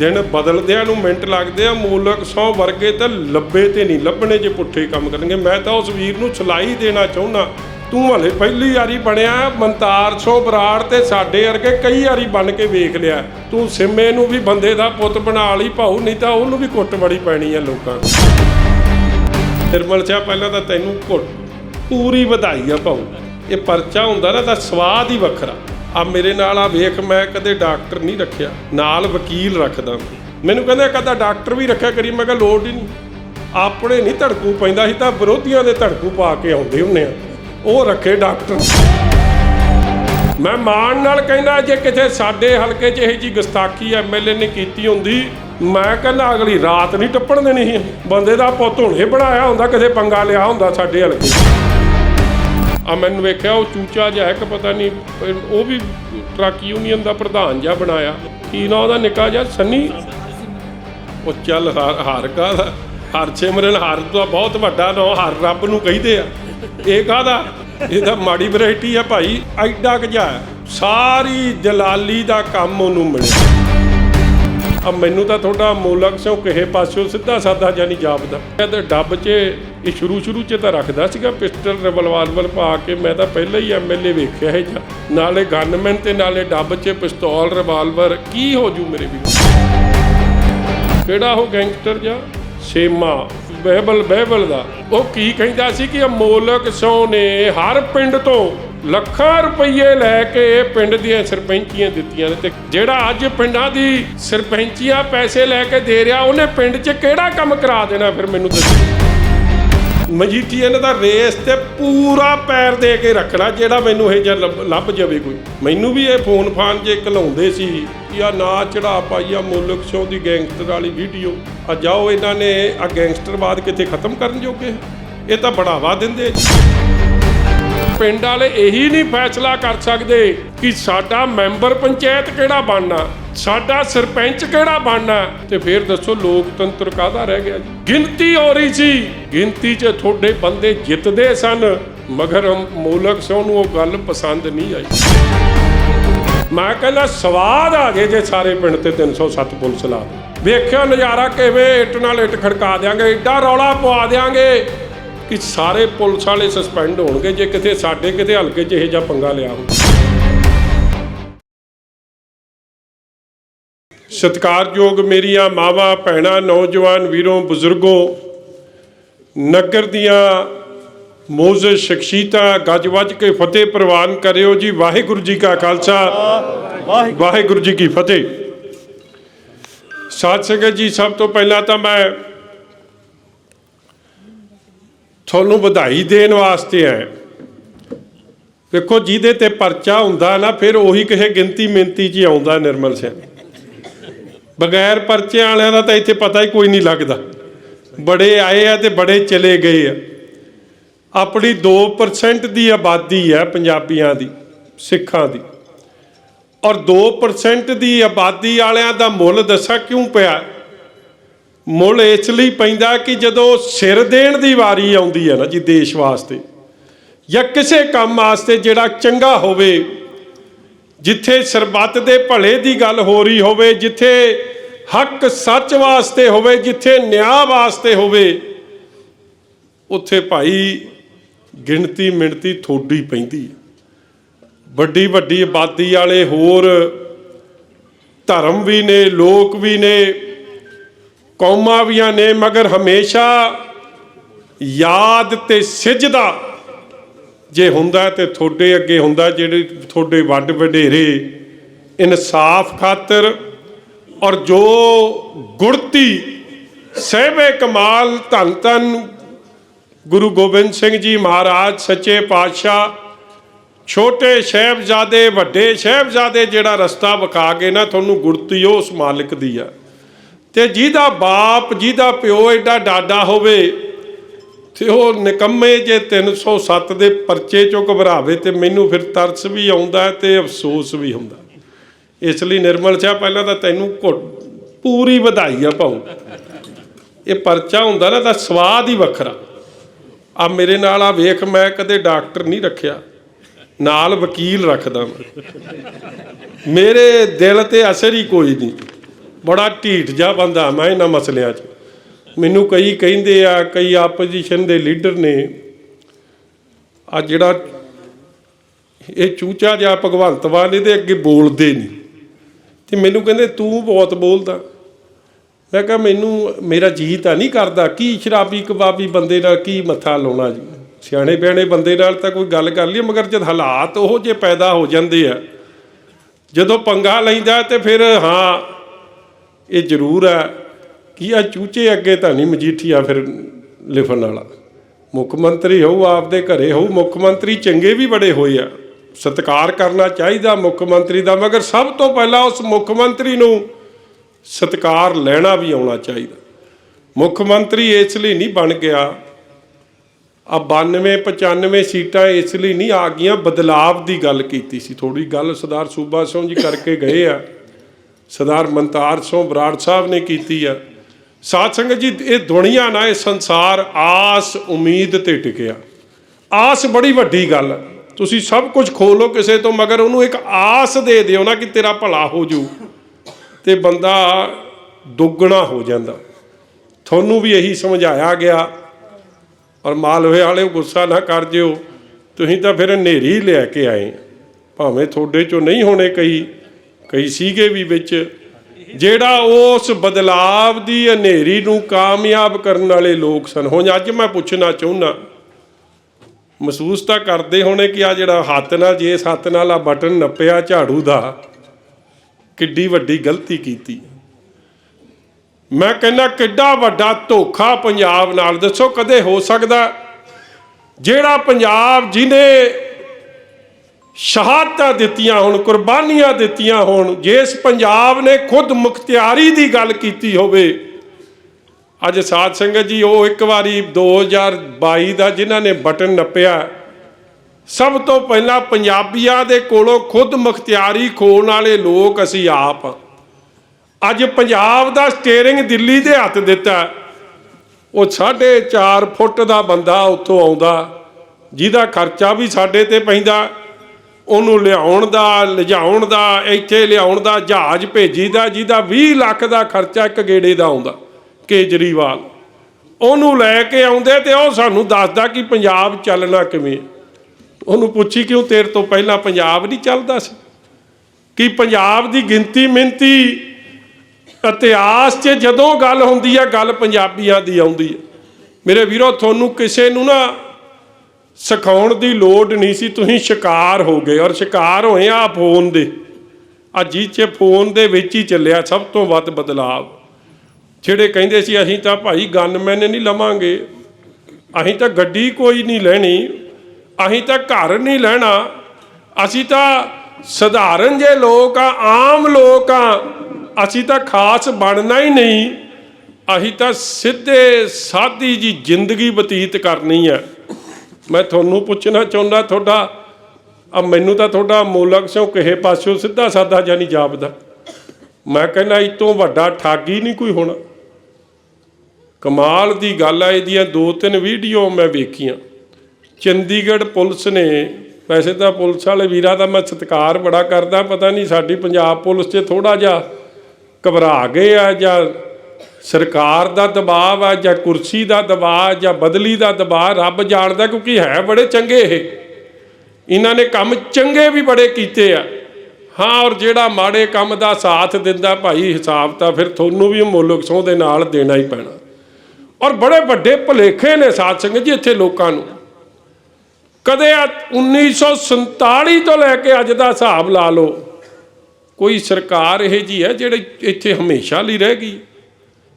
ਦਿਨ ਬਦਲਦਿਆਂ ਨੂੰ ਮਿੰਟ ਲੱਗਦੇ ਆ, ਮੂਲਕ ਸੌ ਵਰਗੇ ਤਾਂ ਲੱਭੇ ਤੇ ਨਹੀਂ, ਲੱਭਣੇ ਜੇ ਪੁੱਠੇ ਕੰਮ ਕਰਨਗੇ। ਮੈਂ ਤਾਂ ਉਸ ਵੀਰ ਨੂੰ ਸਲਾਈ ਦੇਣਾ ਚਾਹੁੰਦਾ। ਤੂੰ ਹਲੇ ਪਹਿਲੀ ਵਾਰੀ ਬਣਿਆ ਮਨਤਾਰ ਸੋ ਬਰਾੜ ਤੇ ਸਾਡੇ ਵਰਗੇ ਕਈ ਵਾਰੀ ਬਣ ਕੇ ਵੇਖ ਲਿਆ। ਤੂੰ ਸਿੰਮੇ ਨੂੰ ਵੀ ਬੰਦੇ ਦਾ ਪੁੱਤ ਬਣਾ ਲਈ ਭਾਉ, ਨਹੀਂ ਤਾਂ ਉਹਨੂੰ ਵੀ ਕੁੱਟ ਬੜੀ ਪੈਣੀ ਆ ਲੋਕਾਂ ਨੂੰ। ਨਿਰਮਲ ਸਿਆ ਪਹਿਲਾਂ ਤਾਂ ਤੈਨੂੰ ਕੁੱਟ, ਪੂਰੀ ਵਧਾਈ ਆ ਭਾਉ। ਇਹ ਪਰਚਾ ਹੁੰਦਾ ਨਾ, ਤਾਂ ਸਵਾਦ ਹੀ ਵੱਖਰਾ। ਆ ਮੇਰੇ ਨਾਲ ਆ ਵੇਖ, ਮੈਂ ਕਦੇ ਡਾਕਟਰ ਨਹੀਂ ਰੱਖਿਆ। ਨਾਲ ਵਕੀਲ ਰੱਖਦਾ। ਮੈਨੂੰ ਕਹਿੰਦੇ ਕਦਾ ਡਾਕਟਰ ਵੀ ਰੱਖਿਆ ਕਰੀ, ਮੈਂ ਕਿਹਾ ਲੋੜ ਹੀ ਨਹੀਂ। ਆਪਣੇ ਨਹੀਂ ਧੜਕੂ ਪੈਂਦਾ ਸੀ ਤਾਂ ਵਿਰੋਧੀਆਂ ਦੇ ਧੜਕੂ ਪਾ ਕੇ ਆਉਂਦੇ ਹੁੰਨੇ ਆ। ਉਹ ਰੱਖੇ ਡਾਕਟਰ। ਮੈਂ ਮਾਣ ਨਾਲ ਕਹਿੰਦਾ, ਜੇ ਕਿਤੇ ਸਾਡੇ ਹਲਕੇ 'ਚ ਇਹੋ ਜੀ ਗੁਸਤਾਖੀ ਐਮਐਲਏ ਨੇ ਕੀਤੀ ਹੁੰਦੀ, ਮੈਂ ਕਹਿੰਦਾ ਅਗਲੀ ਰਾਤ ਨਹੀਂ ਟੱਪਣ ਦੇਣੀ ਸੀ। ਬੰਦੇ ਦਾ ਪੁੱਤ ਹੁਣੇ ਬਣਾਇਆ ਹੁੰਦਾ ਕਿਤੇ ਪੰਗਾ ਲਿਆ ਹੁੰਦਾ ਸਾਡੇ ਹਲਕੇ ਆ ਮੈਨੂੰ ਵੇਖਿਆ, ਉਹ ਚੂਚਾ ਜਿਹਾ ਹੈ ਕਿ ਪਤਾ ਨਹੀਂ, ਉਹ ਵੀ ਟਰੱਕ ਯੂਨੀਅਨ ਦਾ ਪ੍ਰਧਾਨ ਜਿਹਾ ਬਣਾਇਆ। ਕੀ ਨਾ ਉਹਦਾ? ਨਿੱਕਾ ਜਿਹਾ? ਸੰਨੀ? ਉਹ ਚੱਲ ਹਰ ਹਰ ਕਾਹਦਾ ਹਰ ਸਿਮਰਨ ਦਾ ਬਹੁਤ ਵੱਡਾ ਨਾਂ, ਹਰ ਰੱਬ ਨੂੰ ਕਹਿੰਦੇ ਆ। ਇਹ ਕਾਹਦਾ ਇਹਦਾ ਮਾੜੀ ਵੈਰਾਈਟੀ ਆ ਭਾਈ, ਐਡਾ ਕੁ ਸਾਰੀ ਦਲਾਲੀ ਦਾ ਕੰਮ ਉਹਨੂੰ ਮਿਲਿਆ ਆ ਮੈਨੂੰ ਤਾਂ ਤੁਹਾਡਾ ਮੋਲਕ ਸਿਓ ਕਿਸੇ ਪਾਸਿਓਂ ਸਿੱਧਾ ਸਾਦਾ ਜਾਨੀ ਜਾਪਦਾ। ਤੇ ਡੱਬ 'ਚ ਇਹ ਸ਼ੁਰੂ ਸ਼ੁਰੂ 'ਚ ਤਾਂ ਰੱਖਦਾ ਸੀਗਾ, ਪਿਸਟਲ ਰਿਵਲਵਰ ਪਾ ਕੇ ਮੈਂ ਤਾਂ ਪਹਿਲਾਂ ਹੀ ਐਮਐਲਏ ਵੇਖਿਆ ਹੈ ਨਾਲੇ ਗਨਮੈਨ ਤੇ ਨਾਲੇ ਡੱਬ 'ਚ ਪਿਸਤੌਲ ਰਿਵਾਲਵਰ ਕੀ ਹੋ ਜੂ ਮੇਰੇ ਵੀ ਕਿਹੜਾ ਉਹ ਗੈਂਗਸਟਰ ਜਾਂ ਸੇਮਾ, ਬਹਿਬਲ ਬਹਿਬਲ ਦਾ। ਉਹ ਕੀ ਕਹਿੰਦਾ ਸੀ ਕਿ ਅਮੋਲਕ ਸੋ ਨੇ ਹਰ ਪਿੰਡ ਤੋਂ ਲੱਖਾਂ ਰੁਪਏ ਲੈ ਕੇ ਪਿੰਡ ਦੀਆਂ ਸਰਪੰਚੀਆਂ ਦਿੱਤੀਆਂ ਨੇ ਤੇ ਜਿਹੜਾ ਅੱਜ ਪਿੰਡਾਂ ਦੀ ਸਰਪੰਚੀਆਂ ਪੈਸੇ ਲੈ ਕੇ ਦੇ ਰਿਹਾ, ਉਹਨੇ ਪਿੰਡ 'ਚ ਕਿਹੜਾ ਕੰਮ ਕਰਾ ਦੇਣਾ ਫਿਰ ਮੈਨੂੰ ਦੱਸੋ? ਮਜੀਠੀਅਨ ਦਾ ਰੇਸ ਤੇ ਪੂਰਾ ਪੈਰ ਦੇ ਕੇ ਰੱਖਣਾ, ਜਿਹੜਾ ਮੈਨੂੰ ਇਹ ਜਿਹਾ ਲੱਭ- ਲੱਭ ਜਾਵੇ ਕੋਈ। ਮੈਨੂੰ ਵੀ ਇਹ ਫੋਨ ਫਾਨ ਜੇ ਘਲਾਉਂਦੇ ਸੀ ਯਾ ਨਾ ਚੜਾ ਪਾਈਆ ਮੁਲਕ ਸ਼ੋ ਦੀ ਗੈਂਗਸਟਰ ਵਾਲੀ ਵੀਡੀਓ। ਆ ਜਾਓ ਇਹਨਾਂ ਨੇ ਆ ਗੈਂਗਸਟਰਵਾਦ ਕਿਤੇ ਖਤਮ ਕਰਨ ਜੋਗੇ? ਇਹ ਤਾਂ ਬੜਾਵਾ ਦਿੰਦੇ। ਪਿੰਡ ਵਾਲੇ ਇਹੀ ਨਹੀਂ ਫੈਸਲਾ ਕਰ ਸਕਦੇ ਕਿ ਸਾਡਾ ਮੈਂਬਰ ਪੰਚਾਇਤ ਕਿਹੜਾ ਬਣਨਾ। ਸਾਡਾ ਸਰਪੰਚ ਕਿਹੜਾ ਬਣਨਾ? ਤੇ ਫਿਰ ਦੱਸੋ ਲੋਕਤੰਤਰ ਕਾਹਦਾ ਰਹਿ ਗਿਆ ਜੀ? ਗਿਣਤੀ ਹੋ ਰਹੀ ਸੀ ਗਿਣਤੀ 'ਚ ਤੁਹਾਡੇ ਬੰਦੇ ਜਿੱਤਦੇ ਸਨ, ਮਗਰ ਮੋਲਕ ਸੋ ਨੂੰ ਉਹ ਗੱਲ ਪਸੰਦ ਨਹੀਂ ਆਈ। ਮੈਂ ਕਹਿੰਦਾ ਸਵਾਦ ਆ ਜੇ ਜੇ ਸਾਰੇ ਪਿੰਡ ਤੇ 307 ਪੁਲਿਸ ਲਾ ਦੇ। ਵੇਖਿਓ ਨਜ਼ਾਰਾ ਕਿਵੇਂ ਇੱਟ ਨਾਲ ਇੱਟ ਖੜਕਾ ਦਿਆਂਗੇ ਏਡਾ ਰੌਲਾ ਪਵਾ ਦਿਆਂਗੇ ਕਿ ਸਾਰੇ ਪੁਲਿਸ ਵਾਲੇ ਸਸਪੈਂਡ ਹੋਣਗੇ, ਜੇ ਕਿਤੇ ਸਾਡੇ ਕਿਤੇ ਹਲਕੇ 'ਚ ਇਹੋ ਜਿਹਾ ਪੰਗਾ ਲਿਆ ਹੋਵੇ ਸਤਿਕਾਰਯੋਗ ਮੇਰੀਆਂ ਮਾਵਾਂ, ਭੈਣਾਂ, ਨੌਜਵਾਨ ਵੀਰੋ, ਬਜ਼ੁਰਗੋ, ਨਗਰ ਦੀਆਂ ਮੋਜ਼ੇ ਸ਼ਖਸੀਅਤਾਂ, ਗੱਜ ਵੱਜ ਕੇ ਫਤਿਹ ਪ੍ਰਵਾਨ ਕਰਿਓ ਜੀ। ਵਾਹਿਗੁਰੂ ਜੀ ਕਾ ਖਾਲਸਾ। ਵਾਹਿਗੁਰੂ ਜੀ ਕੀ ਫਤਿਹ। ਸਾਧ ਸੰਗਤ ਜੀ, ਸਭ ਤੋਂ ਪਹਿਲਾਂ ਤਾਂ ਮੈਂ ਤੁਹਾਨੂੰ ਵਧਾਈ ਦੇਣ ਵਾਸਤੇ ਆਇਆ। ਵੇਖੋ ਜਿਹਦੇ ਤੇ ਪਰਚਾ ਹੁੰਦਾ ਨਾ, ਫਿਰ ਉਹੀ ਕਿਸੇ ਗਿਣਤੀ ਮਿੰਤੀ 'ਚ ਹੀ ਆਉਂਦਾ ਨਿਰਮਲ ਸਿੰਘ। ਬਗੈਰ ਪਰਚੇ ਵਾਲਿਆਂ ਦਾ ਤਾਂ ਇੱਥੇ ਪਤਾ ਹੀ ਕੋਈ ਨਹੀਂ ਲੱਗਦਾ। ਬੜੇ ਆਏ ਆ ਤੇ ਬੜੇ ਚਲੇ ਗਏ ਆ। ਆਪਣੀ 2% ਦੀ ਆਬਾਦੀ ਹੈ ਪੰਜਾਬੀਆਂ ਦੀ, ਸਿੱਖਾਂ ਦੀ। ਔਰ 2% ਦੀ ਆਬਾਦੀ ਵਾਲਿਆਂ ਦਾ ਮੁੱਲ ਦੱਸਾਂ ਕਿਉਂ ਪਿਆ? ਮੁੱਲ ਇਸ ਲਈ ਪੈਂਦਾ ਕਿ ਜਦੋਂ ਸਿਰ ਦੇਣ ਦੀ ਵਾਰੀ ਆਉਂਦੀ ਹੈ ਨਾ ਜੀ ਦੇਸ਼ ਵਾਸਤੇ, ਜਾਂ ਕਿਸੇ ਕੰਮ ਵਾਸਤੇ ਜਿਹੜਾ ਚੰਗਾ ਹੋਵੇ ਜਿੱਥੇ ਸਰਬੱਤ ਦੇ ਭਲੇ ਦੀ ਗੱਲ ਹੋ ਰਹੀ ਹੋਵੇ, ਜਿੱਥੇ ਹੱਕ ਸੱਚ ਵਾਸਤੇ ਹੋਵੇ, ਜਿੱਥੇ ਨਿਆਂ ਵਾਸਤੇ ਹੋਵੇ, ਉੱਥੇ ਭਾਈ ਗਿਣਤੀ ਮਿਣਤੀ ਥੋੜੀ ਪੈਂਦੀ ਵੱਡੀ ਵੱਡੀ ਆਬਾਦੀ ਵਾਲੇ ਹੋਰ ਧਰਮ ਵੀ ਨੇ, ਲੋਕ ਵੀ ਨੇ, ਕੌਮਾਂ ਵੀ ਨੇ, ਮਗਰ ਹਮੇਸ਼ਾ ਯਾਦ ਤੇ ਸਿਜਦਾ ਜੇ ਹੁੰਦਾ ਤੇ ਤੁਹਾਡੇ ਅੱਗੇ ਹੁੰਦਾ, ਜਿਹੜੇ ਤੁਹਾਡੇ ਵੱਡ ਵਡੇਰੇ ਇਨਸਾਫ ਖਾਤਰ ਔਰ ਜੋ ਗੁਰਤੀ ਸਹਿਬੇ ਕਮਾਲ ਧੰਨ ਧੰਨ ਗੁਰੂ ਗੋਬਿੰਦ ਸਿੰਘ ਜੀ ਮਹਾਰਾਜ, ਸੱਚੇ ਪਾਤਸ਼ਾਹ, ਛੋਟੇ ਸਹਿਬਜ਼ਾਦੇ, ਵੱਡੇ ਸਹਿਬਜ਼ਾਦੇ ਜਿਹੜਾ ਰਸਤਾ ਵਿਖਾ ਕੇ ਨਾ ਤੁਹਾਨੂੰ ਗੁਰਤੀ ਉਸ ਮਾਲਕ ਦੀ ਆ। ਤੇ ਜਿਹਦਾ ਬਾਪ, ਜਿਹਦਾ ਪਿਓ ਐਡਾ ਡਾਡਾ ਹੋਵੇ ਤੇ ਉਹ ਨਿਕੰਮੇ ਜੇ 307 ਦੇ ਪਰਚੇ ਚੋਂ ਘਬਰਾਵੇ ਤੇ ਮੈਨੂੰ ਫਿਰ ਤਰਸ ਵੀ ਆਉਂਦਾ ਹੈ ਤੇ ਅਫਸੋਸ ਵੀ ਹੁੰਦਾ। ਇਸ ਲਈ ਨਿਰਮਲ ਸਿਆ ਪਹਿਲਾਂ ਤਾਂ ਤੈਨੂੰ ਘੁੱਟ ਪੂਰੀ ਵਧਾਈ ਆ ਭਾਉ। ਇਹ ਪਰਚਾ ਹੁੰਦਾ ਨਾ ਤਾਂ ਸਵਾਦ ਹੀ ਵੱਖਰਾ। ਆ ਮੇਰੇ ਨਾਲ ਆ ਵੇਖ, ਮੈਂ ਕਦੇ ਡਾਕਟਰ ਨਹੀਂ ਰੱਖਿਆ। ਨਾਲ ਵਕੀਲ ਰੱਖਦਾ ਮੈਂ। ਮੇਰੇ ਦਿਲ ਤੇ ਅਸਰ ਹੀ ਕੋਈ ਨਹੀਂ। ਬੜਾ ਢੀਠ ਜਿਹਾ ਬੰਦਾ ਮੈਂ ਇਹਨਾਂ ਮਸਲਿਆਂ 'ਚ। ਮੈਨੂੰ ਕਈ ਕਹਿੰਦੇ ਆ, ਕਈ ਆਪੋਜੀਸ਼ਨ ਦੇ ਲੀਡਰ ਨੇ, ਆ ਜਿਹੜਾ ਇਹ ਚੂਚਾ ਜਿਹਾ ਭਗਵੰਤ ਮਾਨ ਇਹਦੇ ਅੱਗੇ ਬੋਲਦੇ ਨਹੀਂ ਤੇ ਮੈਨੂੰ ਕਹਿੰਦੇ, ਤੂੰ ਬਹੁਤ ਬੋਲਦਾ। ਮੈਂ ਕਿਹਾ, ਮੈਨੂੰ, ਮੇਰਾ ਜੀ ਤਾਂ ਨਹੀਂ ਕਰਦਾ। ਕੀ ਸ਼ਰਾਬੀ ਕਬਾਬੀ ਬੰਦੇ ਨਾਲ ਕੀ ਮੱਥਾ ਲਾਉਣਾ ਜੀ? ਸਿਆਣੇ ਬਿਆਣੇ ਬੰਦੇ ਨਾਲ ਤਾਂ ਕੋਈ ਗੱਲ ਕਰ ਲਈ ਮਗਰ ਜਦ ਹਾਲਾਤ ਉਹ ਜੇ ਪੈਦਾ ਹੋ ਜਾਂਦੇ ਆ, ਜਦੋਂ ਪੰਗਾ ਲੈਂਦਾ ਤੇ ਫਿਰ ਹਾਂ, ਇਹ ਜ਼ਰੂਰ ਹੈ ਕਿ ਆ, ਚੂਚੇ ਅੱਗੇ ਤਾਂ ਨਹੀਂ ਮਜੀਠੀਆ ਫਿਰ ਲਿਖਣ ਵਾਲਾ। ਮੁੱਖ ਮੰਤਰੀ ਹੋਊ, ਆਪਦੇ ਘਰੇ ਹੋਊ, ਮੁੱਖ ਮੰਤਰੀ ਚੰਗੇ ਵੀ ਬੜੇ ਹੋਏ ਆ। ਸਤਿਕਾਰ ਕਰਨਾ ਚਾਹੀਦਾ ਮੁੱਖ ਮੰਤਰੀ ਦਾ, ਮਗਰ ਸਭ ਤੋਂ ਪਹਿਲਾਂ ਉਸ ਮੁੱਖ ਮੰਤਰੀ ਨੂੰ ਸਤਿਕਾਰ ਲੈਣਾ ਵੀ ਆਉਣਾ ਚਾਹੀਦਾ। ਮੁੱਖ ਮੰਤਰੀ ਇਸ ਲਈ ਨਹੀਂ ਬਣ ਗਿਆ। ਆ 92 95 ਸੀਟਾਂ ਇਸ ਲਈ ਨਹੀਂ, ਆ ਗਈਆਂ ਬਦਲਾਵ ਦੀ ਗੱਲ ਕੀਤੀ ਸੀ। ਥੋੜੀ ਗੱਲ ਸਰਦਾਰ ਸੂਬਾ ਸਿੰਘ ਜੀ ਕਰਕੇ ਗਏ ਆ। ਸਰਦਾਰ ਮਨਤਾਰ ਸਿੰਘ ਬਰਾੜ ਸਾਹਿਬ ਨੇ ਕੀਤੀ ਆ। ਸਾਧ ਸੰਗਤ ਜੀ, ਇਹ ਦੁਨੀਆ ਨਾ, ਇਹ ਸੰਸਾਰ ਆਸ, ਉਮੀਦ ਤੇ ਟਿਕਿਆ। ਆਸ ਬੜੀ ਵੱਡੀ ਗੱਲ। ਤੁਸੀਂ ਸਭ ਕੁਝ ਖੋਲੋ ਕਿਸੇ ਤੋਂ, ਮਗਰ ਉਹਨੂੰ ਇੱਕ ਆਸ ਦੇ ਦਿਓ ਨਾ ਕਿ ਤੇਰਾ ਭਲਾ ਹੋ ਜੂ। ਤੇ ਬੰਦਾ ਦੁੱਗਣਾ ਹੋ ਜਾਂਦਾ। ਤੁਹਾਨੂੰ ਵੀ ਇਹੀ ਸਮਝਾਇਆ ਗਿਆ। ਔਰ ਮਾਲਵੇ ਵਾਲੇ ਗੁੱਸਾ ਨਾ ਕਰ ਜਿਓ। ਤੁਸੀਂ ਤਾਂ ਫਿਰ ਹਨੇਰੀ ਲੈ ਕੇ ਆਏ। ਭਾਵੇਂ ਤੁਹਾਡੇ ਚੋਂ ਨਹੀਂ ਹੋਣੇ ਕਈ ਕਈ ਸੀਗੇ ਵੀ ਵਿੱਚ। ਜਿਹੜਾ ਉਸ ਬਦਲਾਵ ਦੀ ਹਨੇਰੀ ਨੂੰ ਕਾਮਯਾਬ ਕਰਨ ਵਾਲੇ ਲੋਕ ਸਨ। ਹੁਣ ਅੱਜ ਮੈਂ ਪੁੱਛਣਾ ਚਾਹੁੰਦਾ ਮਹਿਸੂਸ ਤਾਂ ਕਰਦੇ ਹੋਣੇ ਕਿ ਆ ਜਿਹੜਾ ਹੱਥ ਨਾਲ, ਜੇ ਇਸ ਹੱਥ ਨਾਲ ਆ ਬਟਨ ਨੱਪਿਆ ਝਾੜੂ ਦਾ, ਕਿੱਡੀ ਵੱਡੀ ਗਲਤੀ ਕੀਤੀ। ਮੈਂ ਕਹਿੰਦਾ, ਕਿੱਡਾ ਵੱਡਾ ਧੋਖਾ ਪੰਜਾਬ ਨਾਲ। ਦੱਸੋ ਕਦੇ ਹੋ ਸਕਦਾ, ਜਿਹੜਾ ਪੰਜਾਬ ਜਿਹਨੇ ਸ਼ਹਾਦਤਾਂ ਦਿੱਤੀਆਂ ਹੋਣ, ਕੁਰਬਾਨੀਆਂ ਦਿੱਤੀਆਂ ਹੋਣ ਜਿਸ ਪੰਜਾਬ ਨੇ ਖੁਦ ਮੁਖਤਿਆਰੀ ਦੀ ਗੱਲ ਕੀਤੀ ਹੋਵੇ। ਅੱਜ ਸਾਧ ਸੰਗਤ ਜੀ, ਉਹ ਇੱਕ ਵਾਰੀ 2022 ਦਾ ਜਿਨ੍ਹਾਂ ਨੇ ਬਟਨ ਨੱਪਿਆ, ਸਭ ਤੋਂ ਪਹਿਲਾਂ ਪੰਜਾਬੀਆਂ ਦੇ ਕੋਲੋਂ ਖੁਦ ਮੁਖਤਿਆਰੀ ਖੋਣ ਵਾਲੇ ਲੋਕ ਅਸੀਂ ਆਪ। ਅੱਜ ਪੰਜਾਬ ਦਾ ਸਟੀਅਰਿੰਗ ਦਿੱਲੀ ਦੇ ਹੱਥ ਦਿੱਤਾ। ਉਹ 4.5 ਫੁੱਟ ਦਾ ਬੰਦਾ ਉੱਥੋਂ ਆਉਂਦਾ, ਜਿਹਦਾ ਖਰਚਾ ਵੀ ਸਾਡੇ ਤੇ ਪੈਂਦਾ। ਉਹਨੂੰ ਲਿਆਉਣ ਦਾ, ਲਿਜਾਉਣ ਦਾ, ਇੱਥੇ ਲਿਆਉਣ ਦਾ, ਜਹਾਜ਼ ਭੇਜੀਦਾ ਜਿਹਦਾ 20 ਲੱਖ ਦਾ ਖਰਚਾ ਇੱਕ ਗੇੜੇ ਦਾ ਆਉਂਦਾ, ਕੇਜਰੀਵਾਲ। ਉਹਨੂੰ ਲੈ ਕੇ ਆਉਂਦੇ ਤੇ ਉਹ ਸਾਨੂੰ ਦੱਸਦਾ ਕਿ ਪੰਜਾਬ ਚੱਲਣਾ ਕਿਵੇਂ ਹੈ। ਉਹਨੂੰ ਪੁੱਛੀ ਕਿਉਂ ਤੇਰੇ ਤੋਂ ਪਹਿਲਾਂ ਪੰਜਾਬ ਨਹੀਂ ਚੱਲਦਾ ਸੀ? ਕਿ ਪੰਜਾਬ ਦੀ ਗਿਣਤੀ ਮਿੰਤੀ ਇਤਿਹਾਸ 'ਚ ਜਦੋਂ ਗੱਲ ਹੁੰਦੀ ਹੈ ਗੱਲ ਪੰਜਾਬੀਆਂ ਦੀ ਆਉਂਦੀ ਹੈ ਮੇਰੇ ਵੀਰੋ, ਤੁਹਾਨੂੰ ਕਿਸੇ ਨੂੰ ਨਾ ਸਿਖਾਉਣ ਦੀ ਲੋੜ ਨਹੀਂ ਸੀ, ਤੁਸੀਂ ਸ਼ਿਕਾਰ ਹੋ ਗਏ ਔਰ ਸ਼ਿਕਾਰ ਹੋਏ ਆ ਫੋਨ ਦੇ। ਆ ਜੀਚੇ ਫੋਨ ਦੇ ਵਿੱਚ ਹੀ ਚੱਲਿਆ ਸਭ ਤੋਂ ਵੱਧ ਬਦਲਾਵ। ਜਿਹੜੇ ਕਹਿੰਦੇ ਸੀ, ਅਸੀਂ ਤਾਂ ਭਾਈ ਗਨਮੈਨ ਨਹੀਂ ਲਵਾਂਗੇ। ਅਸੀਂ ਤਾਂ ਗੱਡੀ ਕੋਈ ਨਹੀਂ ਲੈਣੀ। ਅਸੀਂ ਤਾਂ ਘਰ ਨਹੀਂ ਲੈਣਾ। ਅਸੀਂ ਤਾਂ ਸਧਾਰਨ ਜੇ ਲੋਕ ਆ, ਆਮ ਲੋਕ ਆ, ਅਸੀਂ ਤਾਂ ਖਾਸ ਬਣਨਾ ਹੀ ਨਹੀਂ। ਅਸੀਂ ਤਾਂ ਸਿੱਧੇ ਸਾਦੀ ਜੀ ਜ਼ਿੰਦਗੀ ਬਤੀਤ ਕਰਨੀ ਹੈ ਮੈਂ ਤੁਹਾਨੂੰ ਪੁੱਛਣਾ ਚਾਹੁੰਦਾ ਤੁਹਾਡਾ, ਆ ਮੈਨੂੰ ਤਾਂ ਤੁਹਾਡਾ ਮੋਲਕ ਸਿਓ ਕਿਸੇ ਪਾਸਿਓਂ ਸਿੱਧਾ ਸਾਦਾ ਜਾਨੀ ਜਾਪਦਾ। ਮੈਂ ਕਹਿੰਦਾ ਇਹ ਤੋਂ ਵੱਡਾ ਠਾਗੀ ਨਹੀਂ ਕੋਈ ਹੋਣਾ। ਕਮਾਲ ਦੀ ਗੱਲ ਆ, ਇਹਦੀਆਂ ਦੋ ਤਿੰਨ ਵੀਡੀਓ ਮੈਂ ਵੇਖੀਆਂ। ਚੰਡੀਗੜ੍ਹ ਪੁਲਿਸ ਨੇ, ਵੈਸੇ ਤਾਂ ਪੁਲਿਸ ਵਾਲੇ ਵੀਰਾਂ ਦਾ ਮੈਂ ਸਤਿਕਾਰ ਬੜਾ ਕਰਦਾ, ਪਤਾ ਨਹੀਂ ਸਾਡੀ ਪੰਜਾਬ ਪੁਲਿਸ 'ਚ ਥੋੜਾ ਜਿਹਾ ਘਬਰਾ ਗਏ ਆ ਜਾਂ ਸਰਕਾਰ ਦਾ ਦਬਾਅ ਆ ਜਾਂ ਕੁਰਸੀ ਦਾ ਦਬਾਅ ਜਾਂ ਬਦਲੀ ਦਾ ਦਬਾਅ ਰੱਬ ਜਾਣਦਾ ਕਿਉਂਕਿ ਹੈ ਬੜੇ ਚੰਗੇ ਇਹ। ਇਹਨਾਂ ਨੇ ਕੰਮ ਚੰਗੇ ਵੀ ਬੜੇ ਕੀਤੇ ਆ। ਹਾਂ, ਔਰ ਜਿਹੜਾ ਮਾੜੇ ਕੰਮ ਦਾ ਸਾਥ ਦਿੰਦਾ ਭਾਈ, ਹਿਸਾਬ ਤਾਂ ਫਿਰ ਤੁਹਾਨੂੰ ਵੀ ਮੁੱਲਕ ਸੋਹ ਦੇ ਨਾਲ ਦੇਣਾ ਹੀ ਪੈਣਾ। ਔਰ ਬੜੇ ਵੱਡੇ ਭੁਲੇਖੇ ਨੇ ਸਾਧ ਸੰਗਤ ਜੀ ਇੱਥੇ ਲੋਕਾਂ ਨੂੰ। ਕਦੇ ਆ 1947 ਤੋਂ ਲੈ ਕੇ ਅੱਜ ਦਾ ਹਿਸਾਬ ਲਾ ਲਓ। ਕੋਈ ਸਰਕਾਰ ਇਹ ਜੀ ਹੈ ਜਿਹੜੀ ਇੱਥੇ ਹਮੇਸ਼ਾ ਲਈ ਰਹਿ ਗਈ।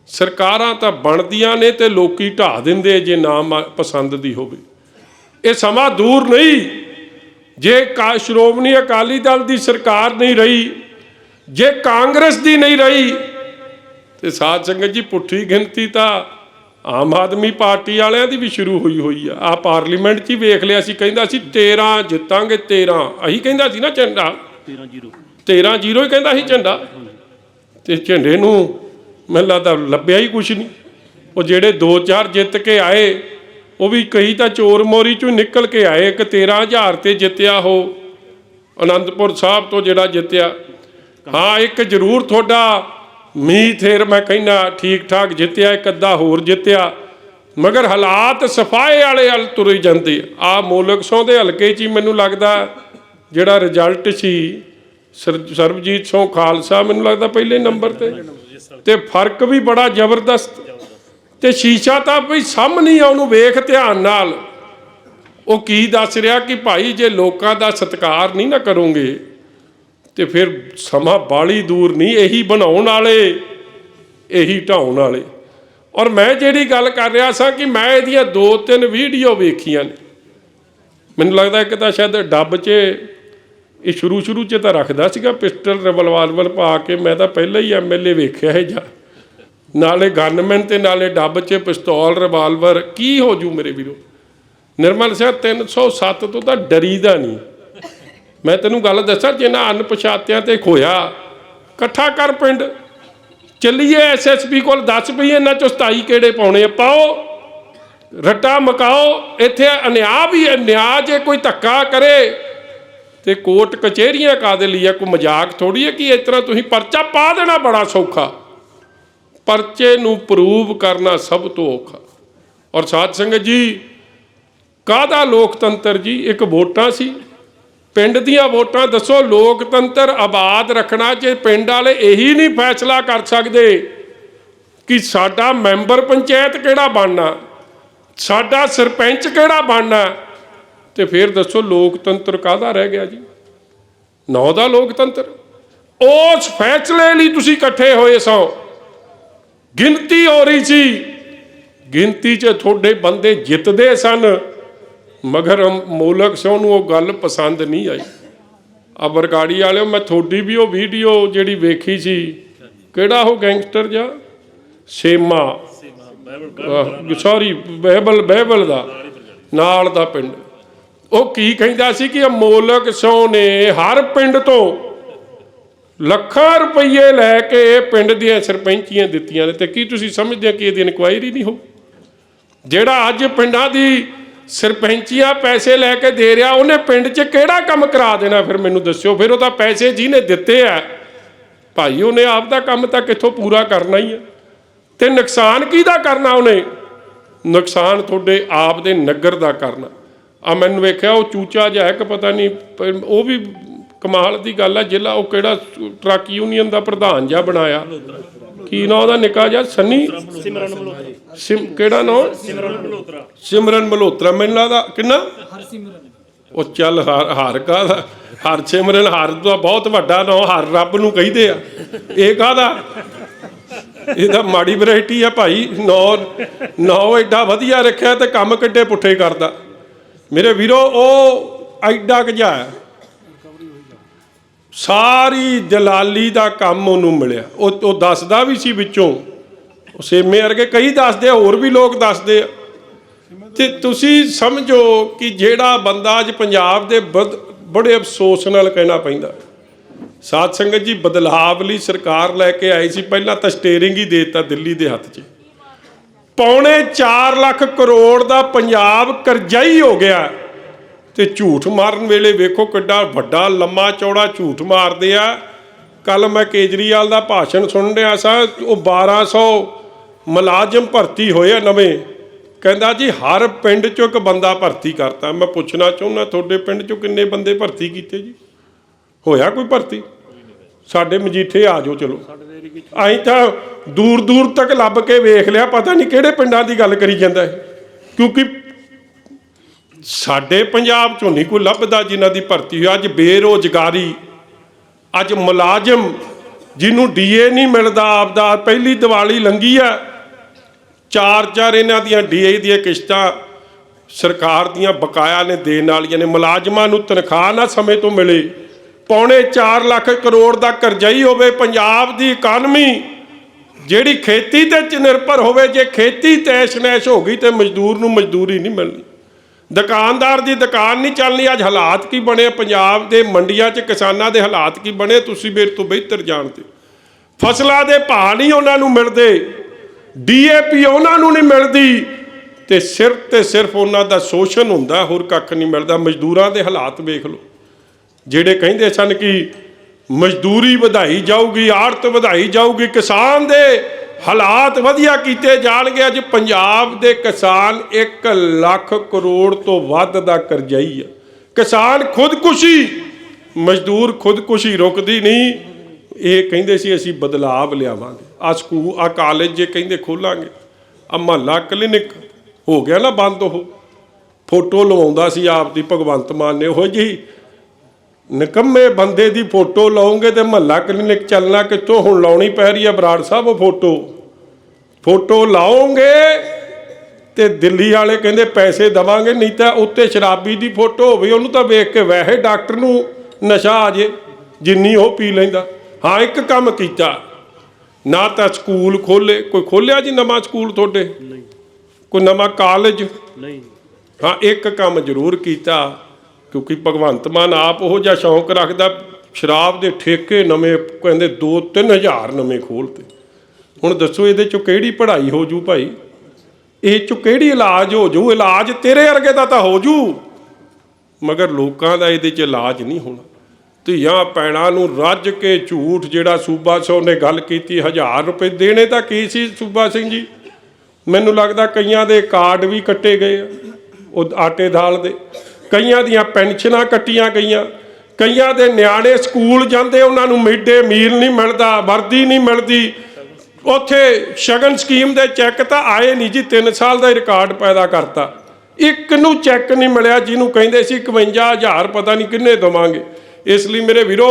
ਸਰਕਾਰਾਂ ਤਾਂ ਬਣਦੀਆਂ ਨੇ ਤੇ ਲੋਕੀ ਢਾ ਦਿੰਦੇ ਜੇ ਨਾ ਮ- ਪਸੰਦ ਦੀ ਹੋਵੇ। ਇਹ ਸਮਾਂ ਦੂਰ ਨਹੀਂ। ਜੇ ਕਾ ਸ਼੍ਰੋਮਣੀ ਅਕਾਲੀ ਦਲ ਦੀ ਸਰਕਾਰ ਨਹੀਂ ਰਹੀ ਜੇ ਕਾਂਗਰਸ ਦੀ ਨਹੀਂ ਰਹੀ ਤੇ ਸਾਧ ਸੰਗਤ ਜੀ ਪੁੱਠੀ ਗਿਣਤੀ ਤਾਂ ਆਮ ਆਦਮੀ ਪਾਰਟੀ ਵਾਲਿਆਂ ਦੀ ਵੀ ਸ਼ੁਰੂ ਹੋਈ ਹੋਈ ਆ। ਆ ਪਾਰਲੀਮੈਂਟ 'ਚ ਹੀ ਵੇਖ ਲਿਆ ਸੀ ਕਹਿੰਦਾ ਸੀ 13 ਜਿੱਤਾਂਗੇ 13 ਅਹੀ ਕਹਿੰਦਾ ਸੀ ਨਾ ਝੰਡਾ। 13 ਜ਼ੀਰੋ। 13 ਜ਼ੀਰੋ ਹੀ ਕਹਿੰਦਾ ਸੀ ਝੰਡਾ। ਤੇ ਝੰਡੇ ਨੂੰ ਮੈਨੂੰ ਲੱਗਦਾ ਲੱਭਿਆ ਹੀ ਕੁਛ ਨਹੀਂ। ਉਹ ਜਿਹੜੇ 2-4 ਜਿੱਤ ਕੇ ਆਏ, ਉਹ ਵੀ ਕਈ ਤਾਂ ਚੋਰ ਮੋਰੀ ਚੋਂ ਨਿਕਲ ਕੇ ਆਏ, ਇੱਕ 13000 ਤੇ ਜਿੱਤਿਆ ਉਹ, ਅਨੰਦਪੁਰ ਸਾਹਿਬ ਤੋਂ ਜਿਹੜਾ ਜਿੱਤਿਆ। ਹਾਂ, ਇੱਕ ਜ਼ਰੂਰ ਤੁਹਾਡਾ ਮੀਂਹ ਮੀਥੇਰ ਮੈਂ ਕਹਿੰਦਾ ਠੀਕ ਠਾਕ ਜਿੱਤਿਆ, ਇੱਕ ਅੱਧਾ ਹੋਰ ਜਿੱਤਿਆ। ਮਗਰ ਹਾਲਾਤ ਸਫਾਏ ਵਾਲੇ ਹਲ ਤੁਰੇ ਜਾਂਦੇ ਆ। ਮੋਲਕ ਸੋਂ ਦੇ ਹਲਕੇ 'ਚ ਹੀ ਮੈਨੂੰ ਲੱਗਦਾ ਜਿਹੜਾ ਰਿਜ਼ਲਟ ਸੀ ਸਰਬਜੀਤ ਸਿੰਘ ਖਾਲਸਾ, ਮੈਨੂੰ ਲੱਗਦਾ ਪਹਿਲੇ ਨੰਬਰ ਤੇ। ਤੇ ਫ਼ਰਕ ਵੀ ਬੜਾ ਜ਼ਬਰਦਸਤ। ਤੇ ਸ਼ੀਸ਼ਾ ਤਾਂ ਵੀ ਸਾਹਮਣੇ ਆ, ਉਹਨੂੰ ਵੇਖ ਧਿਆਨ ਨਾਲ। ਉਹ ਕੀ ਦੱਸ ਰਿਹਾ ਕਿ ਭਾਈ, ਜੇ ਲੋਕਾਂ ਦਾ ਸਤਿਕਾਰ ਨਹੀਂ ਨਾ ਕਰੋਗੇ, ਤੇ ਫਿਰ ਸਮਾਂ ਬਾਲੀ ਦੂਰ ਨਹੀਂ, ਇਹੀ ਬਣਾਉਣ ਵਾਲੇ, ਇਹੀ ਢਾਉਣ ਵਾਲੇ। ਔਰ ਮੈਂ ਜਿਹੜੀ ਗੱਲ ਕਰ ਰਿਹਾ ਸਾਂ ਕਿ ਮੈਂ ਇਹਦੀਆਂ ਦੋ ਤਿੰਨ ਵੀਡੀਓ ਵੇਖੀਆਂ ਨੇ। ਮੈਨੂੰ ਲੱਗਦਾ ਇੱਕ ਤਾਂ ਸ਼ਾਇਦ ਡੱਬ 'ਚ ਇਹ ਸ਼ੁਰੂ ਸ਼ੁਰੂ 'ਚ ਤਾਂ ਰੱਖਦਾ ਸੀਗਾ, ਪਿਸਟਲ ਰਿਵਲਵਰ ਪਾ ਕੇ ਮੈਂ ਤਾਂ ਪਹਿਲਾਂ ਹੀ ਐਮਐਲਏ ਵੇਖਿਆ ਹੈ ਜਾ। ਨਾਲੇ ਗਨਮੈਨ ਤੇ ਨਾਲੇ ਡੱਬ 'ਚ ਪਿਸਤੌਲ ਰਿਵਾਲਵਰ ਕੀ ਹੋ ਜੂ ਮੇਰੇ ਵੀਰੋ? ਨਿਰਮਲ ਸਿੰਘ 307 ਤੋਂ ਤਾਂ ਡਰੀਦਾ ਨਹੀਂ। ਮੈਂ ਤੈਨੂੰ ਗੱਲ ਦੱਸਾਂ ਜਿਨ੍ਹਾਂ ਅਨਪਛਾਤਿਆਂ ਤੇ ਖੋਇਆ, ਇਕੱਠਾ ਕਰ ਪਿੰਡ। ਚੱਲੀਏ ਐਸਐਸਪੀ ਕੋਲ, ਦੱਸ ਪਈ ਇਹਨਾਂ ਚੋਂ 27 ਕਿਹੜੇ ਪਾਉਣੇ ਆ, ਪਾਓ। ਰੱਟਾ ਮਕਾਓ, ਇੱਥੇ ਅਨਿਆ ਵੀ ਹੈ ਨਿਆਂ ਜੇ ਕੋਈ ਧੱਕਾ ਕਰੇ ਤੇ ਕੋਰਟ ਕਚਹਿਰੀਆਂ ਕਾਦੇ ਲਈ ਆ, ਕੋਈ ਮਜ਼ਾਕ ਥੋੜੀ ਹੈ ਕਿ ਇਸ ਤਰ੍ਹਾਂ ਤੁਸੀਂ ਪਰਚਾ ਪਾ ਦੇਣਾ ਬੜਾ ਸੌਖਾ। ਪਰਚੇ ਨੂੰ ਪ੍ਰੂਵ ਕਰਨਾ ਸਭ ਤੋਂ ਔਖਾ। ਔਰ ਸਾਧ ਸੰਗਤ ਜੀ, ਕਾਹਦਾ ਲੋਕਤੰਤਰ ਜੀ? ਇੱਕ ਵੋਟਾਂ ਸੀ। ਪਿੰਡ ਦੀਆਂ ਵੋਟਾਂ ਦੱਸੋ, ਲੋਕਤੰਤਰ ਆਬਾਦ ਰੱਖਣਾ ਜੇ ਪਿੰਡ ਵਾਲੇ ਇਹੀ ਨਹੀਂ ਫੈਸਲਾ ਕਰ ਸਕਦੇ ਕਿ ਸਾਡਾ ਮੈਂਬਰ ਪੰਚਾਇਤ ਕਿਹੜਾ ਬਣਨਾ, ਸਾਡਾ ਸਰਪੰਚ ਕਿਹੜਾ ਬਣਨਾ ਤੇ ਫਿਰ ਦੱਸੋ ਲੋਕਤੰਤਰ ਕਾਹਦਾ ਰਹਿ ਗਿਆ ਜੀ? ਨੌ ਦਾ ਲੋਕਤੰਤਰ। ਉਸ ਫੈਸਲੇ ਲਈ ਤੁਸੀਂ ਇਕੱਠੇ ਹੋਏ ਸੋ। ਗਿਣਤੀ ਹੋ ਰਹੀ ਸੀ। ਗਿਣਤੀ 'ਚ ਤੁਹਾਡੇ ਬੰਦੇ ਜਿੱਤਦੇ ਸਨ। ਮਗਰ ਮੋਲਕ ਸਿੰਘ ਨੂੰ ਉਹ ਗੱਲ ਪਸੰਦ ਨਹੀਂ ਆਈ। ਆ ਬਰਗਾੜੀ ਵਾਲਿਓ ਮੈਂ ਤੁਹਾਡੀ ਵੀ ਉਹ ਵੀਡੀਓ ਜਿਹੜੀ ਵੇਖੀ ਸੀ। ਕਿਹੜਾ ਉਹ ਗੈਂਗਸਟਰ ਜਾਂ ਸੇਮਾ। ਸੌਰੀ ਬਹਿਬਲ ਬਹਿਬਲ ਦਾ। ਨਾਲ ਦਾ ਪਿੰਡ। ਉਹ ਕੀ ਕਹਿੰਦਾ ਸੀ ਕਿ ਅਮੋਲਕ ਸਿੰਘ ਨੇ, ਹਰ ਪਿੰਡ ਤੋਂ ਲੱਖਾਂ ਰੁਪਏ ਲੈ ਕੇ ਪਿੰਡ ਦੀਆਂ ਸਰਪੰਚੀਆਂ ਦਿੱਤੀਆਂ ਨੇ। ਤੇ ਕੀ ਤੁਸੀਂ ਸਮਝਦੇ ਹੋ ਕਿ ਇਹਦੀ ਇਨਕੁਆਇਰੀ ਨਹੀਂ ਹੋ ਜਿਹੜਾ ਅੱਜ ਪਿੰਡਾਂ ਦੀ ਸਰਪੰਚੀਆਂ ਪੈਸੇ ਲੈ ਕੇ ਦੇ ਰਿਹਾ, ਉਹਨੇ ਪਿੰਡ 'ਚ ਕਿਹੜਾ ਕੰਮ ਕਰਾ ਦੇਣਾ? ਫਿਰ ਮੈਨੂੰ ਦੱਸਿਓ। ਫਿਰ ਉਹ ਤਾਂ ਪੈਸੇ ਜਿਹਨੇ ਦਿੱਤੇ ਆ, ਭਾਈ ਉਹਨੇ ਆਪ ਦਾ ਕੰਮ ਤਾਂ ਕਿੱਥੋਂ ਪੂਰਾ ਕਰਨਾ ਹੀ ਹੈ ਤੇ ਨੁਕਸਾਨ ਕਿਹਦਾ ਕਰਨਾ ਉਹਨੇ? ਨੁਕਸਾਨ ਤੁਹਾਡੇ ਆਪ ਦੇ ਨਗਰ ਦਾ ਕਰਨਾ। ਆ ਮੈਨੂੰ ਵੇਖਿਆ ਉਹ ਚੂਚਾ ਜਿਹਾ ਕਿ ਪਤਾ ਨਹੀਂ ਪਰ ਉਹ ਵੀ ਕਮਾਲ ਦੀ ਗੱਲ ਹੈ ਜ਼ਿਲ੍ਹਾ ਉਹ ਕਿਹੜਾ ਟਰੱਕ ਯੂਨੀਅਨ ਦਾ ਪ੍ਰਧਾਨ ਜਿਹਾ ਬਣਾਇਆ। ਕੀ ਨਾਂ ਉਹਦਾ ਨਿੱਕਾ ਜਿਹਾ? ਸੰਨੀ? ਸਿਮਰਨ ਮਲਹੋਤਰਾ। ਸਿਮ ਕਿਹੜਾ ਨਾਂ? ਸਿਮਰਨ ਮਲਹੋਤਰਾ। ਸਿਮਰਨ ਮਲਹੋਤਰਾ ਮੈਨੂੰ ਲੱਗਦਾ ਕਿੰਨਾ? ਉਹ ਚੱਲ ਹਰ ਹਰ ਕਾਹਦਾ? ਹਰ ਸਿਮਰਨ ਹਰ ਦਾ ਬਹੁਤ ਵੱਡਾ ਨਾਂ ਹਰ ਰੱਬ ਨੂੰ ਕਹਿੰਦੇ ਆ। ਇਹ ਕਾਹਦਾ? ਇਹ ਤਾਂ ਮਾੜੀ ਵੈਰਾਈਟੀ ਆ ਭਾਈ ਨੌ ਨੌ ਐਡਾ ਵਧੀਆ ਰੱਖਿਆ ਤੇ ਕੰਮ ਕਿੱਡੇ ਪੁੱਠੇ ਕਰਦਾ। ਮੇਰੇ ਵੀਰੋ, ਉਹ ਐਡਾ ਕੁ ਸਾਰੀ ਦਲਾਲੀ ਦਾ ਕੰਮ ਉਹਨੂੰ ਮਿਲਿਆ। ਉਹ ਉਹ ਦੱਸਦਾ ਵੀ ਸੀ ਵਿੱਚੋਂ। ਉਹ ਸੇਮੇ ਵਰਗੇ ਕਈ ਦੱਸਦੇ ਆ, ਹੋਰ ਵੀ ਲੋਕ ਦੱਸਦੇ ਆ। ਤੇ ਤੁਸੀਂ ਸਮਝੋ ਕਿ ਜਿਹੜਾ ਬੰਦਾ ਅੱਜ ਪੰਜਾਬ ਦੇ ਬਦ- ਬੜੇ ਅਫਸੋਸ ਨਾਲ ਕਹਿਣਾ ਪੈਂਦਾ। ਸਾਧ ਸੰਗਤ ਜੀ, ਬਦਲਾਵ ਲਈ ਸਰਕਾਰ ਲੈ ਕੇ ਆਈ ਸੀ। ਪਹਿਲਾਂ ਤਾਂ ਸਟੇਰਿੰਗ ਹੀ ਦੇਤਾ ਦਿੱਲੀ ਦੇ ਹੱਥ 'ਚ। ਪੌਣੇ 4 ਲੱਖ ਕਰੋੜ ਦਾ ਪੰਜਾਬ ਕਰਜ਼ਾਈ ਹੋ ਗਿਆ। ਤੇ ਝੂਠ ਮਾਰਨ ਵੇਲੇ ਵੇਖੋ ਕਿੱਡਾ ਵੱਡਾ, ਲੰਮਾ ਚੌੜਾ ਝੂਠ ਮਾਰਦੇ ਆ। ਕੱਲ ਮੈਂ ਕੇਜਰੀਵਾਲ ਦਾ ਭਾਸ਼ਣ ਸੁਣ ਰਿਹਾ ਸਾਂ, ਉਹ 1200 ਮੁਲਾਜ਼ਮ ਭਰਤੀ ਹੋਏ ਆ ਨਵੇਂ। ਕਹਿੰਦਾ ਜੀ, ਹਰ ਪਿੰਡ ਚੋਂ ਇੱਕ ਬੰਦਾ ਭਰਤੀ ਕਰਤਾ। ਮੈਂ ਪੁੱਛਣਾ ਚਾਹੁੰਦਾ, ਤੁਹਾਡੇ ਪਿੰਡ ਚੋਂ ਕਿੰਨੇ ਬੰਦੇ ਭਰਤੀ ਕੀਤੇ ਜੀ? ਹੋਇਆ ਕੋਈ ਭਰਤੀ? ਸਾਡੇ ਮਜੀਠੇ ਆ ਜਾਓ ਚਲੋ। ਅਸੀਂ ਤਾਂ ਦੂਰ ਦੂਰ ਤੱਕ ਲੱਭ ਕੇ ਵੇਖ ਲਿਆ ਪਤਾ ਨਹੀਂ ਕਿਹੜੇ ਪਿੰਡਾਂ ਦੀ ਗੱਲ ਕਰੀ ਜਾਂਦਾ ਹੈ ਕਿਉਂਕਿ ਸਾਡੇ ਪੰਜਾਬ ਚੋਂ ਨਹੀਂ ਕੋਈ ਲੱਭਦਾ ਜਿਨ੍ਹਾਂ ਦੀ ਭਰਤੀ ਹੋਈ। ਅੱਜ ਬੇਰੋਜ਼ਗਾਰੀ ਅੱਜ ਮੁਲਾਜ਼ਮ ਜਿਹਨੂੰ ਡੀਏ ਨਹੀਂ ਮਿਲਦਾ ਆਪਦਾ ਪਹਿਲੀ ਦੀਵਾਲੀ ਲੰਗੀ ਆ। ਚਾਰ ਚਾਰ ਇਹਨਾਂ ਦੀਆਂ ਡੀਏ ਦੀਆਂ ਕਿਸ਼ਤਾਂ ਸਰਕਾਰ ਦੀਆਂ ਬਕਾਇਆ ਨੇ ਦੇਣ ਵਾਲੀਆਂ ਨੇ। ਮੁਲਾਜ਼ਮਾਂ ਨੂੰ ਤਨਖਾਹ ਨਾ ਸਮੇਂ ਤੋਂ ਮਿਲੇ। ਪੌਣੇ 4 ਲੱਖ ਕਰੋੜ ਦਾ ਕਰਜ਼ਾਈ ਹੋਵੇ ਪੰਜਾਬ ਦੀ ਇਕਾਨਮੀ ਜਿਹੜੀ ਖੇਤੀ ਤੇ ਚ ਨਿਰਭਰ ਹੋਵੇ, ਜੇ ਖੇਤੀ ਤੈਸ਼ ਨੈਸ਼ ਹੋ ਗਈ ਤੇ ਮਜ਼ਦੂਰ ਨੂੰ ਮਜ਼ਦੂਰੀ ਨਹੀਂ ਮਿਲਣੀ। ਦੁਕਾਨਦਾਰ ਦੀ ਦੁਕਾਨ ਨਹੀਂ ਚੱਲਣੀ, ਅੱਜ ਹਾਲਾਤ ਕੀ ਬਣੇ? ਪੰਜਾਬ ਦੇ ਮੰਡੀਆਂ 'ਚ ਕਿਸਾਨਾਂ ਦੇ ਹਾਲਾਤ ਕੀ ਬਣੇ? ਤੁਸੀਂ ਮੇਰੇ ਤੋਂ ਬਿਹਤਰ ਜਾਣਦੇ ਫਸਲਾਂ ਦੇ ਭਾਅ ਨਹੀਂ ਉਹਨਾਂ ਨੂੰ ਮਿਲਦੇ, ਡੀਏਪੀ ਉਹਨਾਂ ਨੂੰ ਨਹੀਂ ਮਿਲਦੀ, ਤੇ ਸਿਰਫ ਤੇ ਸਿਰਫ ਉਹਨਾਂ ਦਾ ਸ਼ੋਸ਼ਣ ਹੁੰਦਾ, ਹੋਰ ਕੱਖ ਨਹੀਂ ਮਿਲਦਾ। ਮਜ਼ਦੂਰਾਂ ਦੇ ਹਾਲਾਤ ਵੇਖ ਲਓ। ਜਿਹੜੇ ਕਹਿੰਦੇ ਸਨ ਕਿ ਮਜ਼ਦੂਰੀ ਵਧਾਈ ਜਾਊਗੀ, ਆੜਤ ਵਧਾਈ ਜਾਊਗੀ, ਕਿਸਾਨ ਦੇ ਹਾਲਾਤ ਵਧੀਆ ਕੀਤੇ ਜਾਣਗੇ। ਅੱਜ ਪੰਜਾਬ ਦੇ ਕਿਸਾਨ 1 ਲੱਖ ਕਰੋੜ ਤੋਂ ਵੱਧ ਦਾ ਕਰਜ਼ਾਈ ਆ। ਕਿਸਾਨ ਖੁਦਕੁਸ਼ੀ, ਮਜ਼ਦੂਰ ਖੁਦਕੁਸ਼ੀ ਰੁਕਦੀ ਨਹੀਂ। ਇਹ ਕਹਿੰਦੇ ਸੀ, ਅਸੀਂ ਬਦਲਾਵ ਲਿਆਵਾਂਗੇ। ਆ ਸਕੂਲ ਆ ਕਾਲਜ ਜੇ ਕਹਿੰਦੇ ਖੋਲਾਂਗੇ, ਆ ਮਹੱਲਾ ਕਲੀਨਿਕ ਹੋ ਗਿਆ ਨਾ ਬੰਦ ਉਹ। ਫੋਟੋ ਲਵਾਉਂਦਾ ਸੀ ਆਪ ਦੀ ਭਗਵੰਤ ਮਾਨ ਨੇ, ਉਹ ਜੀ ਨਿਕੰਮੇ ਬੰਦੇ ਦੀ ਫੋਟੋ ਲਾਉਂਗੇ ਤੇ ਮਹੱਲਾ ਕਲੀਨਿਕ ਚੱਲਣਾ ਕਿੱਥੋਂ? ਹੁਣ ਲਾਉਣੀ ਪੈ ਰਹੀ ਹੈ ਬਰਾੜ ਸਾਹਿਬ ਉਹ ਫੋਟੋ। ਫੋਟੋ ਲਾਓਗੇ ਤੇ ਦਿੱਲੀ ਵਾਲੇ ਕਹਿੰਦੇ ਪੈਸੇ ਦਵਾਂਗੇ ਨਹੀਂ ਤਾਂ ਉੱਤੇ ਸ਼ਰਾਬੀ ਦੀ ਫੋਟੋ ਹੋਵੇ ਉਹਨੂੰ ਤਾਂ ਵੇਖ ਕੇ ਵੈਸੇ ਡਾਕਟਰ ਨੂੰ ਨਸ਼ਾ ਆ ਜੇ ਜਿੰਨੀ ਉਹ ਪੀ ਲੈਂਦਾ। ਹਾਂ ਇੱਕ ਕੰਮ ਕੀਤਾ। ਨਾ ਤਾਂ ਸਕੂਲ ਖੋਲੇ ਕੋਈ ਖੋਲਿਆ ਜੀ ਨਵਾਂ ਸਕੂਲ ਤੁਹਾਡੇ? ਨਹੀਂ। ਕੋਈ ਨਵਾਂ ਕਾਲਜ? ਨਹੀਂ। ਹਾਂ ਇੱਕ ਕੰਮ ਜ਼ਰੂਰ ਕੀਤਾ। ਕਿਉਂਕਿ ਭਗਵੰਤ ਮਾਨ ਆਪ ਉਹ ਜਿਹਾ ਸ਼ੌਂਕ ਰੱਖਦਾ, ਸ਼ਰਾਬ ਦੇ ਠੇਕੇ ਨਵੇਂ ਕਹਿੰਦੇ 2-3000 ਨਵੇਂ ਖੋਲਤੇ। ਹੁਣ ਦੱਸੋ ਇਹਦੇ ਚੋਂ ਕਿਹੜੀ ਪੜ੍ਹਾਈ ਹੋ ਜੂ ਭਾਈ? ਇਹ ਚੋਂ ਕਿਹੜੀ ਇਲਾਜ ਹੋ ਜੂ? ਇਲਾਜ ਤੇਰੇ ਵਰਗੇ ਦਾ ਤਾਂ ਹੋ ਜੂ। ਮਗਰ ਲੋਕਾਂ ਦਾ ਇਹਦੇ 'ਚ ਇਲਾਜ ਨਹੀਂ ਹੋਣਾ। ਧੀਆਂ ਪੈਣਾ ਨੂੰ ਰੱਜ ਕੇ ਝੂਠ ਜਿਹੜਾ ਸੂਬਾ ਸਿੰਘ ਨੇ ਗੱਲ ਕੀਤੀ 1000 ਰੁਪਏ ਦੇਣੇ ਤਾਂ ਕੀ ਸੀ ਸੂਬਾ ਸਿੰਘ ਜੀ? ਮੈਨੂੰ ਲੱਗਦਾ ਕਈਆਂ ਦੇ ਕਾਰਡ ਵੀ ਕੱਟੇ ਗਏ ਆ, ਉਹ ਆਟੇ ਦਾਲ ਦੇ। ਕਈਆਂ ਦੀਆਂ ਪੈਨਸ਼ਨਾਂ ਕੱਟੀਆਂ ਗਈਆਂ, ਕਈਆਂ ਦੇ ਨਿਆਣੇ ਸਕੂਲ ਜਾਂਦੇ, ਉਹਨਾਂ ਨੂੰ ਮਿਡ ਡੇ ਮੀਲ ਨਹੀਂ ਮਿਲਦਾ, ਵਰਦੀ ਨਹੀਂ ਮਿਲਦੀ। ਉੱਥੇ ਸ਼ਗਨ ਸਕੀਮ ਦੇ ਚੈੱਕ ਤਾਂ ਆਏ ਨਹੀਂ ਜੀ 3 ਸਾਲ ਦਾ ਰਿਕਾਰਡ ਪੈਦਾ ਕਰਤਾ। ਇੱਕ ਨੂੰ ਚੈੱਕ ਨਹੀਂ ਮਿਲਿਆ, ਜਿਹਨੂੰ ਕਹਿੰਦੇ ਸੀ 51000 ਪਤਾ ਨਹੀਂ ਕਿੰਨੇ ਦਵਾਂਗੇ। ਇਸ ਲਈ ਮੇਰੇ ਵੀਰੋ,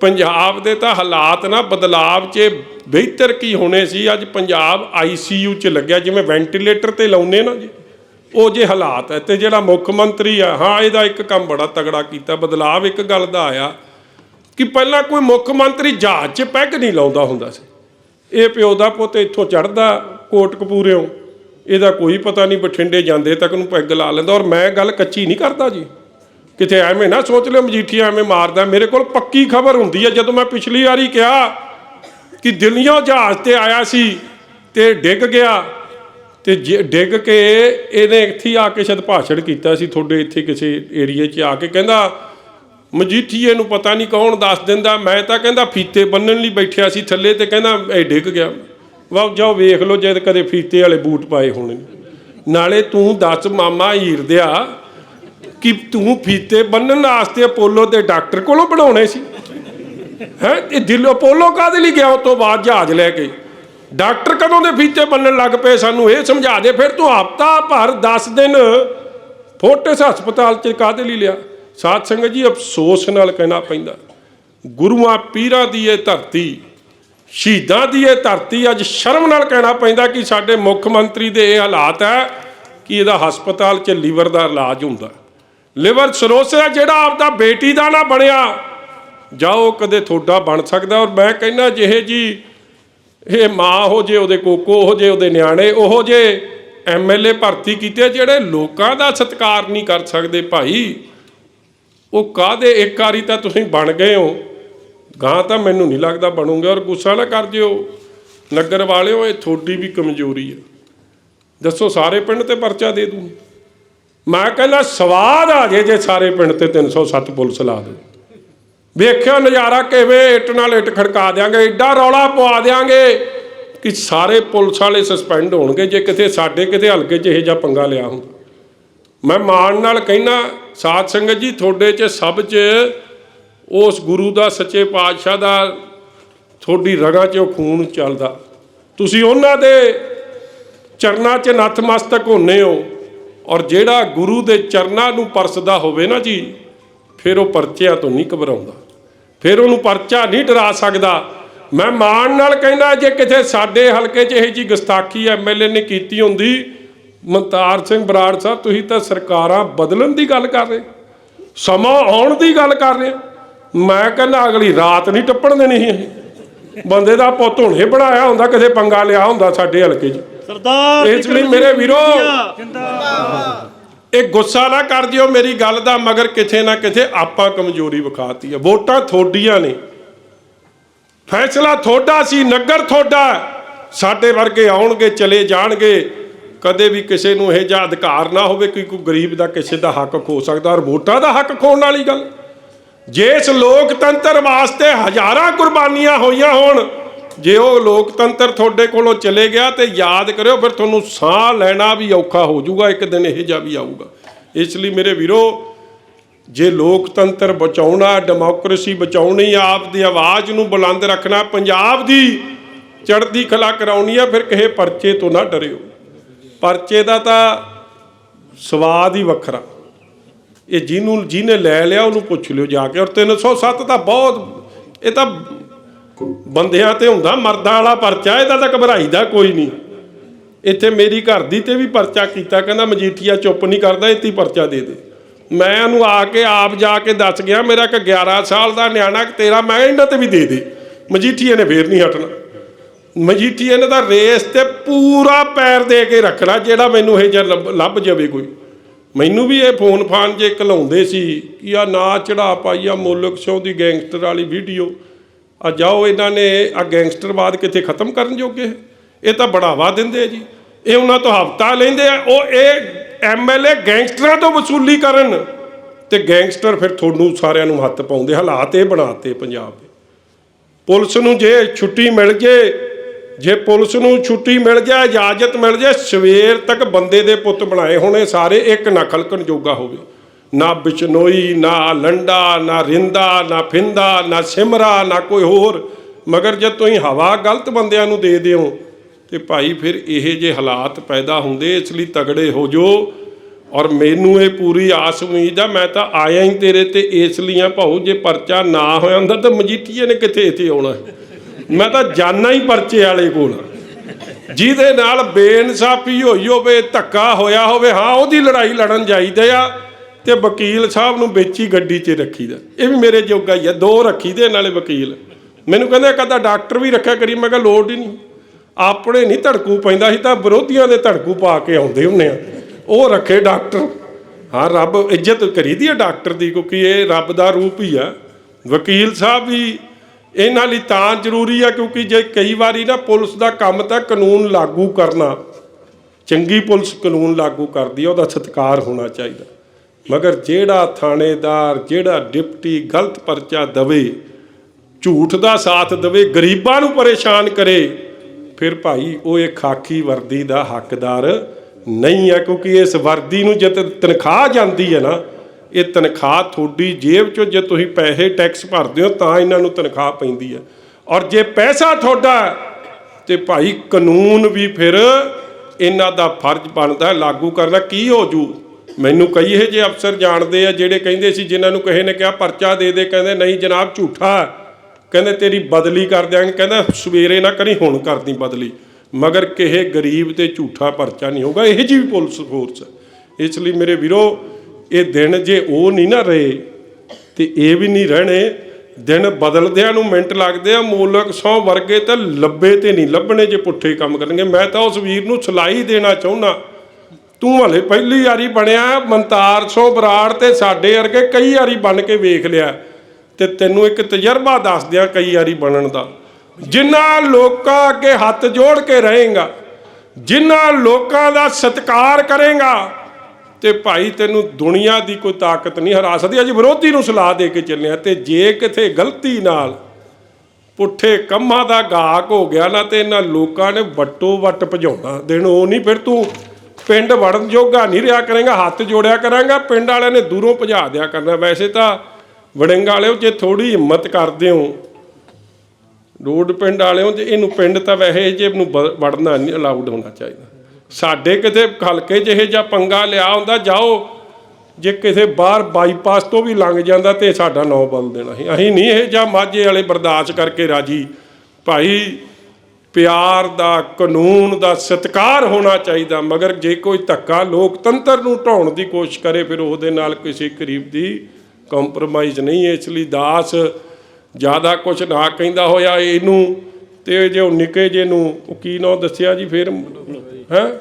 ਪੰਜਾਬ ਦੇ ਤਾਂ ਹਾਲਾਤ ਨਾ ਬਦਲਾਵ 'ਚ ਬਿਹਤਰ ਕੀ ਹੋਣੇ ਸੀ, ਅੱਜ ਪੰਜਾਬ ਆਈਸੀਯੂ 'ਚ ਲੱਗਿਆ, ਜਿਵੇਂ ਵੈਂਟੀਲੇਟਰ ਤੇ ਲਾਉਨੇ ਨਾ ਜੀ। ਉਹ ਜੇ ਹਾਲਾਤ ਹੈ ਤੇ ਜਿਹੜਾ ਮੁੱਖ ਮੰਤਰੀ ਆ, ਹਾਂ, ਇਹਦਾ ਇੱਕ ਕੰਮ ਬੜਾ ਤਗੜਾ ਕੀਤਾ, ਬਦਲਾਵ ਇੱਕ ਗੱਲ ਦਾ ਆਇਆ ਕਿ ਪਹਿਲਾਂ ਕੋਈ ਮੁੱਖ ਮੰਤਰੀ ਜਹਾਜ਼ 'ਚ ਪੈਗ ਨਹੀਂ ਲਾਉਂਦਾ ਹੁੰਦਾ ਸੀ। ਇਹ ਪਿਓ ਦਾ ਪੁੱਤ ਇੱਥੋਂ ਚੜਦਾ ਕੋਟ ਕਪੂਰਿਓਂ, ਇਹਦਾ ਕੋਈ ਪਤਾ ਨਹੀਂ ਬਠਿੰਡੇ ਜਾਂਦੇ ਤੱਕ ਨੂੰ ਪੈਗ ਲਾ ਲੈਂਦਾ ਔਰ ਮੈਂ ਗੱਲ ਕੱਚੀ ਨਹੀਂ ਕਰਦਾ ਜੀ। ਕਿਤੇ ਐਵੇਂ ਨਾ ਸੋਚ ਲਿਓ, ਮਜੀਠੀਆ ਐਵੇਂ ਮਾਰਦਾ, ਮੇਰੇ ਕੋਲ ਪੱਕੀ ਖਬਰ ਹੁੰਦੀ ਹੈ, ਜਦੋਂ ਮੈਂ ਪਿਛਲੀ ਵਾਰੀ ਕਿਹਾ ਕਿ ਦਿੱਲੀੋਂ ਜਹਾਜ਼ ਤੇ ਆਇਆ ਸੀ ਤੇ ਡਿੱਗ ਗਿਆ ਤੇ ਜੇ- ਡਿੱਗ ਕੇ ਇਹਨੇ ਇੱਥੇ ਆ ਕੇ ਸ਼ਾਇਦ ਭਾਸ਼ਣ ਕੀਤਾ ਸੀ, ਤੁਹਾਡੇ ਇੱਥੇ ਕਿਸੇ ਏਰੀਏ 'ਚ ਆ ਕੇ। ਕਹਿੰਦਾ, ਮਜੀਠੀਏ ਨੂੰ ਪਤਾ ਨਹੀਂ ਕੌਣ ਦੱਸ ਦਿੰਦਾ। ਮੈਂ ਤਾਂ ਕਹਿੰਦਾ, ਫੀਤੇ ਬੰਨਣ ਲਈ ਬੈਠਿਆ ਸੀ ਥੱਲੇ ਤੇ ਕਹਿੰਦਾ, ਇਹ ਡਿੱਗ ਗਿਆ। ਵਾਹ, ਜਾਓ ਵੇਖ ਲਓ ਜਦ ਕਦੇ ਫੀਤੇ ਵਾਲੇ ਬੂਟ ਪਾਏ ਹੋਣੇ ਨਾਲੇ ਤੂੰ ਦੱਸ ਮਾਮਾ ਹੀਰ ਦਿਆ ਕਿ ਤੂੰ ਫੀਤੇ ਬੰਨਣ ਵਾਸਤੇ ਅਪੋਲੋ ਦੇ ਡਾਕਟਰ ਕੋਲੋਂ ਬਣਾਉਣੇ ਸੀ? ਹੈ? ਇਹ ਦਿਲ ਅਪੋਲੋ ਕਾਦੇ ਲਈ ਗਿਆ? ਉਸ ਤੋਂ ਬਾਅਦ ਜਹਾਜ਼ ਲੈ ਕੇ। ਡਾਕਟਰ ਕਦੋਂ ਦੇ ਫੀਤੇ ਬੰਨਣ ਲੱਗ ਪਏ ਸਾਨੂੰ ਇਹ ਸਮਝਾ ਦੇ, ਫਿਰ ਤੂੰ ਹਫਤਾ ਭਰ 10 ਦਿਨ ਫੋਟਿਸ ਹਸਪਤਾਲ ਚ ਕਾਦੇ ਲਈ ਲਿਆ? ਸਾਧ ਸੰਗਤ ਜੀ, ਅਫਸੋਸ ਨਾਲ ਕਹਿਣਾ ਪੈਂਦਾ। ਗੁਰੂਆਂ ਪੀਰਾਂ ਦੀ ਇਹ ਧਰਤੀ, ਸ਼ਹੀਦਾਂ ਦੀ ਇਹ ਧਰਤੀ, ਅੱਜ ਸ਼ਰਮ ਨਾਲ ਕਹਿਣਾ ਪੈਂਦਾ ਕਿ ਸਾਡੇ ਮੁੱਖ ਮੰਤਰੀ ਦੇ ਇਹ ਹਾਲਾਤ ਹੈ ਕਿ ਇਹਦਾ ਹਸਪਤਾਲ 'ਚ ਲੀਵਰ ਦਾ ਇਲਾਜ ਹੁੰਦਾ। ਲੀਵਰ ਸਰੋਸਿਸ ਹੈ ਜਿਹੜਾ ਆਪਦਾ ਬੇਟੀ ਦਾ ਨਾ ਬਣਿਆ। ਜਾਓ ਕਦੇ ਤੁਹਾਡਾ ਬਣ ਸਕਦਾ। ਔਰ ਮੈਂ ਕਹਿੰਦਾ ਜਿਹੇ ਜੀ ਇਹ ਮਾਂ ਹੋ ਜੇ, ਉਹਦੇ ਕੋਕੋ ਹੋ ਜੇ, ਉਹਦੇ ਨਿਆਣੇ ਉਹ ਜੇ ਐਮਐਲਏ ਭਰਤੀ ਕੀਤੇ ਜਿਹੜੇ ਲੋਕਾਂ ਦਾ ਸਤਿਕਾਰ ਨਹੀਂ ਕਰ ਸਕਦੇ ਭਾਈ। ਉਹ ਕਾਦੇ ਇੱਕ ਵਾਰੀ ਤਾਂ ਤੁਸੀਂ ਬਣ ਗਏ ਹੋ। ਗਾਂ ਤਾਂ ਮੈਨੂੰ ਨਹੀਂ ਲੱਗਦਾ ਬਣੂਗੇ ਔਰ ਗੁੱਸਾ ਨਾ ਕਰ ਜਿਓ। ਨਗਰ ਵਾਲਿਓ, ਇਹ ਤੁਹਾਡੀ ਵੀ ਕਮਜ਼ੋਰੀ ਹੈ ਦੱਸੋ, ਸਾਰੇ ਪਿੰਡ ਤੇ ਪਰਚਾ ਦੇ ਦੂੰ। ਮੈਂ ਕਹਿੰਦਾ ਸਵਾਦ ਆ ਜੇ ਜੇ ਸਾਰੇ ਪਿੰਡ ਤੇ 307 ਪੁਲਿਸ ਲਾ ਦੇ ਵੇਖਿਓ ਨਜ਼ਾਰਾ ਕਿਵੇਂ ਇੱਟ ਨਾਲ ਇੱਟ ਖੜਕਾ ਦਿਆਂਗੇ ਐਡਾ ਰੌਲਾ ਪਵਾ ਦਿਆਂਗੇ ਕਿ ਸਾਰੇ ਪੁਲਿਸ ਵਾਲੇ ਸਸਪੈਂਡ ਹੋਣਗੇ, ਜੇ ਕਿਤੇ ਸਾਡੇ ਕਿਤੇ ਹਲਕੇ 'ਚ ਇਹੋ ਜਿਹਾ ਪੰਗਾ ਲਿਆ ਹੁੰਦਾ ਮੈਂ ਮਾਣ ਨਾਲ ਕਹਿਣਾ ਸਾਧ ਸੰਗਤ ਜੀ, ਤੁਹਾਡੇ 'ਚ ਸਭ 'ਚ ਉਸ ਗੁਰੂ ਦਾ, ਸੱਚੇ ਪਾਤਸ਼ਾਹ ਦਾ, ਤੁਹਾਡੀ ਰਗਾਂ 'ਚ ਉਹ ਖੂਨ ਚੱਲਦਾ। ਤੁਸੀਂ ਉਹਨਾਂ ਦੇ ਚਰਨਾਂ 'ਚ ਨਤਮਸਤਕ ਹੁੰਨੇ ਹੋ ਔਰ ਜਿਹੜਾ ਗੁਰੂ ਦੇ ਚਰਨਾਂ ਨੂੰ ਪਰਸਦਾ ਹੋਵੇ ਨਾ ਜੀ, ਫਿਰ ਉਹ ਪਰਚਿਆਂ ਤੋਂ ਨਹੀਂ ਘਬਰਾਉਂਦਾ। ਫਿਰ ਉਹਨੂੰ ਪਰਚਾ ਨਹੀਂ ਡਰਾ ਸਕਦਾ। ਮੈਂ ਮਾਣ ਨਾਲ ਕਹਿੰਦਾ ਜੇ ਕਿਤੇ ਸਾਡੇ ਹਲਕੇ 'ਚ ਇਹ ਜੀ ਗੁਸਤਾਖੀ ਐਮਐਲਏ ਨੇ ਕੀਤੀ ਹੁੰਦੀ ਮਨਤਾਰ ਸਿੰਘ ਬਰਾੜ ਸਾਹਿਬ ਤੁਸੀਂ ਤਾਂ ਸਰਕਾਰਾਂ ਬਦਲਣ ਦੀ ਗੱਲ ਕਰ ਰਹੇ। ਸਮਾਂ ਆਉਣ ਦੀ ਗੱਲ ਕਰ ਰਹੇ। ਮੈਂ ਕਹਿੰਦਾ ਅਗਲੀ ਰਾਤ ਨਹੀਂ ਟੱਪਣ ਦੇਣੀ ਸੀ ਇਹ ਬੰਦੇ ਦਾ ਪੁੱਤ ਹੁਣੇ ਬਣਾਇਆ ਹੁੰਦਾ ਕਿਤੇ ਪੰਗਾ ਲਿਆ ਹੁੰਦਾ ਸਾਡੇ ਹਲਕੇ 'ਚ। ਸਰਦਾਰ ਇਸ ਲਈ ਮੇਰੇ ਵੀਰੋ ਇਹ ਗੁੱਸਾ ਨਾ ਕਰ ਦਿਓ ਮੇਰੀ ਗੱਲ ਦਾ, ਮਗਰ ਕਿਥੇ ਨਾ ਕਿਥੇ ਆਪਾਂ ਕਮਜ਼ੋਰੀ ਵਿਖਾਤੀ ਹੈ ਵੋਟਾਂ ਥੋਡੀਆਂ ਨੇ। ਫੈਸਲਾ ਥੋੜਾ ਸੀ, ਨਗਰ ਥੋੜਾ ਸਾਡੇ ਵਰਗੇ ਆਉਣਗੇ, ਚਲੇ ਜਾਣਗੇ। ਕਦੇ ਵੀ ਕਿਸੇ ਨੂੰ ਇਹ ਜਿਹਾ ਅਧਿਕਾਰ ਨਾ ਹੋਵੇ ਕਿ ਕੋਈ ਗਰੀਬ ਦਾ ਕਿਸੇ ਦਾ ਹੱਕ ਖੋ ਸਕਦਾ ਔਰ ਵੋਟਾਂ ਦਾ ਹੱਕ ਖੋਣ ਵਾਲੀ ਗੱਲ। ਜੇ ਇਸ ਲੋਕਤੰਤਰ ਵਾਸਤੇ ਹਜ਼ਾਰਾਂ ਕੁਰਬਾਨੀਆਂ ਹੋਈਆਂ ਹੋਣ ਜੇ ਉਹ ਲੋਕਤੰਤਰ ਤੁਹਾਡੇ ਕੋਲੋਂ ਚਲੇ ਗਿਆ ਤੇ ਯਾਦ ਕਰਿਓ, ਫਿਰ ਤੁਹਾਨੂੰ ਸਾਹ ਲੈਣਾ ਵੀ ਔਖਾ ਹੋ ਜਾਊਗਾ, ਇੱਕ ਦਿਨ ਇਹ ਜਿਹਾ ਵੀ ਆਊਗਾ। ਇਸ ਲਈ ਮੇਰੇ ਵੀਰੋ, ਜੇ ਲੋਕਤੰਤਰ ਬਚਾਉਣਾ, ਡੈਮੋਕ੍ਰੇਸੀ ਬਚਾਉਣੀ, ਆਪ ਦੀ ਆਵਾਜ਼ ਨੂੰ ਬੁਲੰਦ ਰੱਖਣਾ, ਪੰਜਾਬ ਦੀ ਚੜ੍ਹਦੀ ਕਲਾ ਕਰਾਉਣੀ ਆ, ਫਿਰ ਕਿਸੇ ਪਰਚੇ ਤੋਂ ਨਾ ਡਰਿਓ। ਪਰਚੇ ਦਾ ਤਾਂ ਸਵਾਦ ਹੀ ਵੱਖਰਾ। ਇਹ ਜਿਹਨੂੰ, ਜਿਹਨੇ ਲੈ ਲਿਆ, ਉਹਨੂੰ ਪੁੱਛ ਲਿਓ ਜਾ ਕੇ। ਔਰ 307 ਤਾਂ ਬਹੁਤ, ਇਹ ਤਾਂ ਬੰਦਿਆਂ ਤੇ ਹੁੰਦਾ, ਮਰਦਾਂ ਵਾਲਾ ਪਰਚਾ, ਇਹਦਾ ਤਾਂ ਘਬਰਾਈਦਾ ਕੋਈ ਨਹੀਂ। ਇੱਥੇ ਮੇਰੀ ਘਰ ਦੀ ਤੇ ਵੀ ਪਰਚਾ ਕੀਤਾ, ਕਹਿੰਦਾ ਮਜੀਠੀਆ ਚੁੱਪ ਨਹੀਂ ਕਰਦਾ, ਇੱਥੇ ਪਰਚਾ ਦੇ ਦੇ। ਮੈਂ ਉਹਨੂੰ ਆ ਕੇ ਆਪ ਜਾ ਕੇ ਦੱਸ ਗਿਆ, ਮੇਰਾ ਇੱਕ 11 ਸਾਲ ਦਾ ਨਿਆਣਾ ਕਿ ਤੇਰਾ, ਮੈਂ ਇਹਨਾਂ ਤੇ ਵੀ ਦੇ ਦੇ। ਮਜੀਠੀਏ ਨੇ ਫੇਰ ਨਹੀਂ ਹਟਣਾ। ਮਜੀਠੀਏ ਨੇ ਤਾਂ ਰੇਸ ਤੇ ਪੂਰਾ ਪੈਰ ਦੇ ਕੇ ਰੱਖਣਾ, ਜਿਹੜਾ ਮੈਨੂੰ ਇਹ ਜਿਹਾ ਲੱਭ- ਲੱਭ ਜਾਵੇ ਕੋਈ। ਮੈਨੂੰ ਵੀ ਇਹ ਫੋਨ ਫਾਨ ਜੇ ਘਲਾਉਂਦੇ ਸੀ, ਕਿ ਆ ਨਾ ਚੜਾ ਪਾਈ ਆ ਮੁਲਕ ਸ਼ੋ ਦੀ ਗੈਂਗਸਟਰ ਵਾਲੀ ਵੀਡੀਓ ਆ ਜਾਓ ਇਹਨਾਂ ਨੇ ਆ ਗੈਂਗਸਟਰਵਾਦ ਕਿਤੇ ਖਤਮ ਕਰਨ ਜੋਗੇ? ਇਹ ਤਾਂ ਬੜਾਵਾ ਦਿੰਦੇ ਜੀ। ਇਹ ਉਹਨਾਂ ਤੋਂ ਹਫਤਾ ਲੈਂਦੇ ਆ। ਉਹ ਇਹ ਐਮਐਲਏ ਗੈਂਗਸਟਰਾਂ ਤੋਂ ਵਸੂਲੀ ਕਰਨ। ਤੇ ਗੈਂਗਸਟਰ ਫਿਰ ਤੁਹਾਨੂੰ ਸਾਰਿਆਂ ਨੂੰ ਹੱਥ ਪਾਉਂਦੇ, ਹਾਲਾਤ ਇਹ ਬਣਾਤੇ ਪੰਜਾਬ ਦੇ। ਪੁਲਿਸ ਨੂੰ ਜੇ ਛੁੱਟੀ ਮਿਲ ਜੇ ਜੇ ਪੁਲਿਸ ਨੂੰ ਛੁੱਟੀ ਮਿਲ ਜਾ, ਇਜਾਜ਼ਤ ਮਿਲ ਜੇ, ਸਵੇਰ ਤੱਕ ਬੰਦੇ ਦੇ ਪੁੱਤ ਬਣਾਏ ਹੋਣੇ ਸਾਰੇ, ਇੱਕ ਨਾ ਖਲਕਣ ਜੋਗਾ ਹੋਵੇ। ਨਾ ਬਿਚਨੋਈ ਨਾ ਲੰਡਾ, ਨਾ ਰਿੰਦਾ, ਨਾ ਫਿੰਦਾ, ਨਾ ਸਿਮਰਾ, ਨਾ ਕੋਈ ਹੋਰ। ਮਗਰ ਜੇ ਤੁਸੀਂ ਹਵਾ ਗਲਤ ਬੰਦਿਆਂ ਨੂੰ ਦੇ ਦਿਓ, ਤੇ ਭਾਈ ਫਿਰ ਇਹ ਜੇ ਹਾਲਾਤ ਪੈਦਾ ਹੁੰਦੇ, ਇਸ ਲਈ ਤਗੜੇ ਹੋ ਜੋ। ਔਰ ਮੈਨੂੰ ਇਹ ਪੂਰੀ ਆਸ ਉਮੀਦ ਆ, ਮੈਂ ਤਾਂ ਆਇਆ ਹੀ ਤੇਰੇ ਤੇ, ਇਸ ਲਈ ਆ ਭਾਉ, ਜੇ ਪਰਚਾ ਨਾ ਹੋਇਆ ਹੁੰਦਾ ਤਾਂ ਮਜੀਠੀਏ ਨੇ ਕਿੱਥੇ ਇੱਥੇ ਆਉਣਾ? ਮੈਂ ਤਾਂ ਜਾਣਾ ਹੀ ਪਰਚੇ ਵਾਲੇ ਕੋਲ। ਜਿਹਦੇ ਨਾਲ ਬੇਇਨਸਾਫੀ ਹੋਈ ਹੋਵੇ, ਧੱਕਾ ਹੋਇਆ ਹੋਵੇ, ਹਾਂ, ਉਹਦੀ ਲੜਾਈ ਲੜਨ ਜਾਈਦੇ ਆ। ਤੇ ਵਕੀਲ ਸਾਹਿਬ ਨੂੰ ਵੇਚੀ ਗੱਡੀ 'ਚ ਰੱਖੀਦਾ। ਇਹ ਵੀ ਮੇਰੇ ਜੋਗਾ ਹੀ ਆ, ਦੋ ਰੱਖੀਦੇ ਨਾਲੇ ਵਕੀਲ। ਮੈਨੂੰ ਕਹਿੰਦੇ ਕਦਾ ਡਾਕਟਰ ਵੀ ਰੱਖਿਆ ਕਰੀ, ਮੈਂ ਕਿਹਾ ਲੋੜ ਹੀ ਨਹੀਂ। ਆਪਣੇ ਨਹੀਂ ਧੜਕੂ ਪੈਂਦਾ ਸੀ ਤਾਂ ਵਿਰੋਧੀਆਂ ਦੇ ਧੜਕੂ ਪਾ ਕੇ ਆਉਂਦੇ ਹੁੰਨੇ ਆ। ਉਹ ਰੱਖੇ ਡਾਕਟਰ। ਹਾਂ, ਰੱਬ ਇੱਜ਼ਤ ਕਰੀਦੀ ਆ ਡਾਕਟਰ ਦੀ, ਕਿਉਂਕਿ ਇਹ ਰੱਬ ਦਾ ਰੂਪ ਹੀ ਆ। ਵਕੀਲ ਸਾਹਿਬ ਵੀ ਇਹਨਾਂ ਲਈ ਤਾਂ ਜ਼ਰੂਰੀ ਆ, ਕਿਉਂਕਿ ਜੇ ਕਈ ਵਾਰੀ ਨਾ ਪੁਲਿਸ ਦਾ ਕੰਮ ਤਾਂ ਕਾਨੂੰਨ ਲਾਗੂ ਕਰਨਾ। ਚੰਗੀ ਪੁਲਿਸ ਕਾਨੂੰਨ ਲਾਗੂ ਕਰਦੀ ਆ, ਉਹਦਾ ਸਤਿਕਾਰ ਹੋਣਾ ਚਾਹੀਦਾ। ਮਗਰ ਜਿਹੜਾ ਥਾਣੇਦਾਰ ਜਿਹੜਾ ਡਿਪਟੀ ਗਲਤ ਪਰਚਾ ਦਵੇ ਝੂਠ ਦਾ ਸਾਥ ਦਵੇ ਗਰੀਬਾਂ ਨੂੰ ਪਰੇਸ਼ਾਨ ਕਰੇ ਫਿਰ ਭਾਈ ਉਹ ਇਹ ਖਾਕੀ ਵਰਦੀ ਦਾ ਹੱਕਦਾਰ ਨਹੀਂ ਹੈ ਕਿਉਂਕਿ ਇਸ ਵਰਦੀ ਨੂੰ ਜਦ ਤਨਖਾਹ ਜਾਂਦੀ ਹੈ ਨਾ ਇਹ ਤਨਖਾਹ ਤੁਹਾਡੀ ਜੇਬ ਚੋਂ ਜੇ ਤੁਸੀਂ ਪੈਸੇ ਟੈਕਸ ਭਰਦੇ ਹੋ ਤਾਂ ਇਹਨਾਂ ਨੂੰ ਤਨਖਾਹ ਪੈਂਦੀ ਹੈ। ਔਰ ਜੇ ਪੈਸਾ ਤੁਹਾਡਾ ਹੈ, ਤੇ ਭਾਈ ਕਾਨੂੰਨ ਵੀ ਫਿਰ ਇਹਨਾਂ ਦਾ ਫਰਜ਼ ਬਣਦਾ ਲਾਗੂ ਕਰਨਾ ਕੀ ਹੋ ਜੂ? ਮੈਨੂੰ ਕਈ ਇਹ ਜੇ ਅਫਸਰ ਜਾਣਦੇ ਆ ਜਿਹੜੇ ਕਹਿੰਦੇ ਸੀ, ਜਿਨ੍ਹਾਂ ਨੂੰ ਕਿਸੇ ਨੇ ਕਿਹਾ ਪਰਚਾ ਦੇ ਦੇ, ਕਹਿੰਦੇ ਨਹੀਂ ਜਨਾਬ ਝੂਠਾ। ਕਹਿੰਦੇ ਤੇਰੀ ਬਦਲੀ ਕਰ ਦਿਆਂਗੇ। ਕਹਿੰਦਾ ਸਵੇਰੇ ਨਾ ਕਰੀ, ਹੁਣ ਕਰਦੀ ਬਦਲੀ। ਮਗਰ ਕਿਸੇ ਗਰੀਬ ਤੇ ਝੂਠਾ ਪਰਚਾ ਨਹੀਂ ਹੋਗਾ ਇਹ ਜੀ ਵੀ ਪੁਲਿਸ ਫੋਰਸ ਇਸ ਲਈ ਮੇਰੇ ਵੀਰੋ, ਇਹ ਦਿਨ ਜੇ ਉਹ ਨਹੀਂ ਨਾ ਰਹੇ, ਤੇ ਇਹ ਵੀ ਨਹੀਂ ਰਹਿਣੇ, ਦਿਨ ਬਦਲਦਿਆਂ ਨੂੰ ਮਿੰਟ ਲੱਗਦੇ ਆ। ਮੂਲਕ ਸੌ ਵਰਗੇ ਤਾਂ ਲੱਭੇ ਤੇ ਨਹੀਂ ਲੱਭਣੇ ਜੇ ਪੁੱਠੇ ਕੰਮ ਕਰਨਗੇ। ਮੈਂ ਤਾਂ ਉਸ ਵੀਰ ਨੂੰ ਸਲਾਈ ਦੇਣਾ ਚਾਹੁੰਦਾ। ਤੂੰ ਹਲੇ ਪਹਿਲੀ ਵਾਰੀ ਬਣਿਆ ਮੰਤਾਰ ਸੋ ਬਰਾੜ ਤੇ ਸਾਡੇ ਵਰਗੇ ਕਈ ਵਾਰੀ ਬਣ ਕੇ ਵੇਖ ਲਿਆ। ਤੇ ਤੈਨੂੰ ਇੱਕ ਤਜਰਬਾ ਦੱਸ ਦਿਆਂ ਕਈ ਵਾਰੀ ਬਣਨ ਦਾ। ਜਿਨ੍ਹਾਂ ਲੋਕਾਂ ਅੱਗੇ ਹੱਥ ਜੋੜ ਕੇ ਰਹੇਗਾ ਜਿਨ੍ਹਾਂ ਲੋਕਾਂ ਦਾ ਸਤਿਕਾਰ ਕਰੇਗਾ, ਤੇ ਭਾਈ ਤੈਨੂੰ ਦੁਨੀਆ ਦੀ ਕੋਈ ਤਾਕਤ ਨਹੀਂ ਹਰਾ ਸਕਦੀ। ਅੱਜ ਵਿਰੋਧੀ ਨੂੰ ਸਲਾਹ ਦੇ ਕੇ ਚੱਲਿਆ ਤੇ ਜੇ ਕਿਥੇ ਗਲਤੀ ਨਾਲ ਪੁੱਠੇ ਕੰਮਾਂ ਦਾ ਗਾਹਕ ਹੋ ਗਿਆ ਨਾ ਤੇ ਇਹਨਾਂ ਲੋਕਾਂ ਨੇ ਵੱਟੋ ਵੱਟ ਭਜਾਉਣਾ। ਦਿਨ ਉਹ ਨਹੀਂ ਫਿਰ ਤੂੰ ਪਿੰਡ ਵੜਨ ਜੋਗਾ ਨਹੀਂ ਰਿਹਾ ਕਰੇਗਾ, ਹੱਥ ਜੋੜਿਆ ਕਰਾਂਗਾ, ਪਿੰਡ ਵਾਲਿਆਂ ਨੇ ਦੂਰੋਂ ਭਜਾ ਦਿਆ ਕਰਨਾ। ਵੈਸੇ ਤਾਂ ਵੜਿੰਗ ਵਾਲਿਓ ਜੇ ਥੋੜੀ ਹਿੰਮਤ ਕਰਦੇ ਹੋ, ਰੋਡ ਪਿੰਡ ਵਾਲਿਓ ਜੇ ਇਹਨੂੰ ਪਿੰਡ ਤਾਂ ਵੈਸੇ ਜੇ ਇਹਨੂੰ ਵ- ਵੜਨਾ ਨਹੀਂ ਅਲਾਉਡ ਹੋਣਾ ਚਾਹੀਦਾ। ਸਾਡੇ ਕਿਤੇ ਹਲਕੇ ਜਿਹੇ ਜਾਂ ਪੰਗਾ ਲਿਆ ਹੁੰਦਾ, ਜਾਓ, ਜੇ ਕਿਸੇ ਬਾਹਰ ਬਾਈਪਾਸ ਤੋਂ ਵੀ ਲੰਘ ਜਾਂਦਾ ਤੇ ਸਾਡਾ ਨੌ ਬਦਲ ਦੇਣਾ। ਸੀ ਅਸੀਂ ਨਹੀਂ ਇਹ ਜਾਂ ਮਾਝੇ ਵਾਲੇ ਬਰਦਾਸ਼ਤ ਕਰਕੇ ਰਾਜੀ। ਭਾਈ ਪਿਆਰ ਦਾ, ਕਾਨੂੰਨ ਦਾ ਸਤਿਕਾਰ ਹੋਣਾ ਚਾਹੀਦਾ। ਮਗਰ ਜੇ ਕੋਈ ਧੱਕਾ ਲੋਕਤੰਤਰ ਨੂੰ ਢਾਉਣ ਦੀ ਕੋਸ਼ਿਸ਼ ਕਰੇ, ਫਿਰ ਉਹਦੇ ਨਾਲ ਕਿਸੇ ਕਰੀਬ ਦੀ ਕੰਪਰੋਮਾਈਜ਼ ਨਹੀਂ ਹੈ। ਇਸ ਲਈ ਦਾਸ ਜ਼ਿਆਦਾ ਕੁਝ ਨਾ ਕਹਿੰਦਾ ਹੋਇਆ ਇਹਨੂੰ, ਤੇ ਜੇ ਉਹ ਨਿੱਕੇ ਜੇ ਨੂੰ, ਉਹ ਕੀ ਨਾਂ ਦੱਸਿਆ ਜੀ ਫਿਰ? ਹੈ?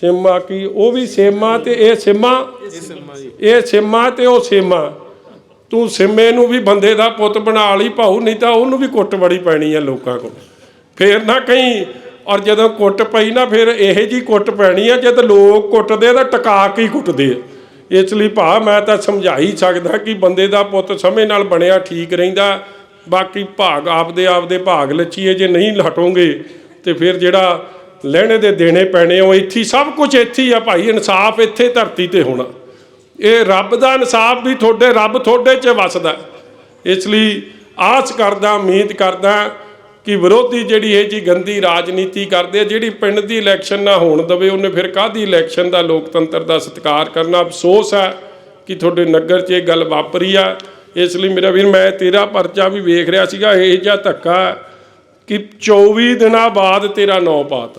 ਸਿਮਾ ਕੀ? ਉਹ ਵੀ ਸੇਮਾ ਤੇ ਇਹ ਸਿਮਾ? ਇਹ ਸਿਮਾ ਤੇ ਉਹ ਸੇਮਾ। ਤੂੰ ਸਿਮੇ ਨੂੰ ਵੀ ਬੰਦੇ ਦਾ ਪੁੱਤ ਬਣਾ ਲਈ ਭਾਉ ਨਹੀਂ ਤਾਂ ਉਹਨੂੰ ਵੀ ਕੁੱਟ ਬੜੀ ਪੈਣੀ ਆ ਲੋਕਾਂ ਕੋਲ। ਫੇਰ ਨਾ ਕਹੀਂ। ਔਰ ਜਦੋਂ ਕੁੱਟ ਪਈ ਨਾ, ਫਿਰ ਇਹੋ ਜੀ ਕੁੱਟ ਪੈਣੀ ਆ, ਜਦ ਲੋਕ ਕੁੱਟਦੇ ਤਾਂ ਟਕਾ ਕੇ ਹੀ ਕੁੱਟਦੇ ਆ। ਇਸ ਲਈ ਭਾ, ਮੈਂ ਤਾਂ ਸਮਝਾ ਹੀ ਸਕਦਾ ਕਿ ਬੰਦੇ ਦਾ ਪੁੱਤ ਸਮੇਂ ਨਾਲ ਬਣਿਆ ਠੀਕ ਰਹਿੰਦਾ। ਬਾਕੀ ਭਾਗ ਆਪਦੇ ਆਪਦੇ ਭਾਗ ਲੱਚੀਏ ਜੇ ਨਹੀਂ ਹਟੋਗੇ ਤੇ ਫਿਰ ਜਿਹੜਾ ਲੈਣੇ ਦੇ ਦੇਣੇ ਪੈਣੇ, ਉਹ ਇੱਥੇ ਸਭ ਕੁਝ ਇੱਥੇ ਹੀ ਆ ਭਾਈ, ਇਨਸਾਫ ਇੱਥੇ ਧਰਤੀ ਤੇ ਹੋਣਾ। ਇਹ ਰੱਬ ਦਾ ਇਨਸਾਫ ਵੀ ਤੁਹਾਡੇ, ਰੱਬ ਤੁਹਾਡੇ 'ਚ ਵਸਦਾ। ਇਸ ਲਈ ਆਸ ਕਰਦਾ, ਉਮੀਦ ਕਰਦਾ ਕਿ ਵਿਰੋਧੀ ਜਿਹੜੀ ਇਹ ਜੀ ਗੰਦੀ ਰਾਜਨੀਤੀ ਕਰਦੇ ਆ, ਜਿਹੜੀ ਪਿੰਡ ਦੀ ਇਲੈਕਸ਼ਨ ਨਾ ਹੋਣ ਦਵੇ, ਉਹਨੇ ਫਿਰ ਕਾਹਦੀ ਇਲੈਕਸ਼ਨ ਦਾ ਲੋਕਤੰਤਰ ਦਾ ਸਤਿਕਾਰ ਕਰਨਾ? ਅਫਸੋਸ ਹੈ ਕਿ ਤੁਹਾਡੇ ਨਗਰ 'ਚ ਇਹ ਗੱਲ ਵਾਪਰੀ ਆ। ਇਸ ਲਈ ਮੇਰਾ ਵੀਰ, ਮੈਂ ਤੇਰਾ ਪਰਚਾ ਵੀ ਵੇਖ ਰਿਹਾ ਸੀਗਾ, ਇਹ ਜਿਹਾ ਧੱਕਾ ਕਿ 24 ਦਿਨਾਂ ਬਾਅਦ ਤੇਰਾ ਨੌ ਪਾਤ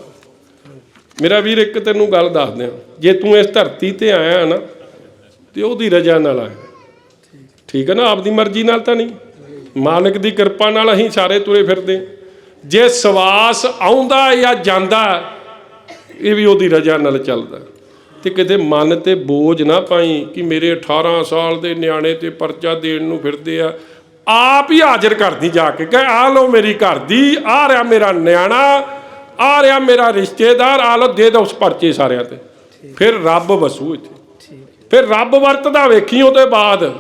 ਮੇਰਾ ਵੀਰ, ਇੱਕ ਤੈਨੂੰ ਗੱਲ ਦੱਸ ਦਿਆਂ। ਜੇ ਤੂੰ ਇਸ ਧਰਤੀ ਤੇ ਆਇਆ ਨਾ, ਤੇ ਉਹਦੀ ਰਜ਼ਾ ਨਾਲ ਆਇਆ। ਠੀਕ ਹੈ ਨਾ? ਆਪਦੀ ਮਰਜ਼ੀ ਨਾਲ ਤਾਂ ਨਹੀਂ। ਮਾਲਕ ਦੀ ਕਿਰਪਾ ਨਾਲ ਅਸੀਂ ਸਾਰੇ ਤੁਰੇ ਫਿਰਦੇ। ਜੇ ਸਵਾਸ ਆਉਂਦਾ ਜਾਂ ਜਾਂਦਾ ਇਹ ਵੀ ਉਹਦੀ ਰਜ਼ਾ ਨਾਲ ਚੱਲਦਾ। ਤੇ ਕਿਤੇ ਮਨ ਤੇ ਬੋਝ ਨਾ ਪਾਈ ਕਿ ਮੇਰੇ 18 ਸਾਲ ਦੇ ਨਿਆਣੇ ਤੇ ਪਰਚਾ ਦੇਣ ਨੂੰ ਫਿਰਦੇ ਆ ਆਪ ਹੀ ਹਾਜ਼ਰ ਕਰਦੀ ਜਾ ਕੇ ਕਹੇ ਆ ਲਓ ਮੇਰੀ ਘਰ ਦੀ ਆ ਰਿਹਾ ਮੇਰਾ ਨਿਆਣਾ ਆ ਰਿਹਾ ਮੇਰਾ ਰਿਸ਼ਤੇਦਾਰ ਆ ਲਓ ਦੇ ਦੋ ਉਸ ਪਰਚੇ ਸਾਰਿਆਂ ਤੇ। ਫਿਰ ਰੱਬ ਵਸੂ ਇੱਥੇ। ਫਿਰ ਰੱਬ ਵਰਤਦਾ ਵੇਖੀ ਉਹਦੇ ਬਾਅਦ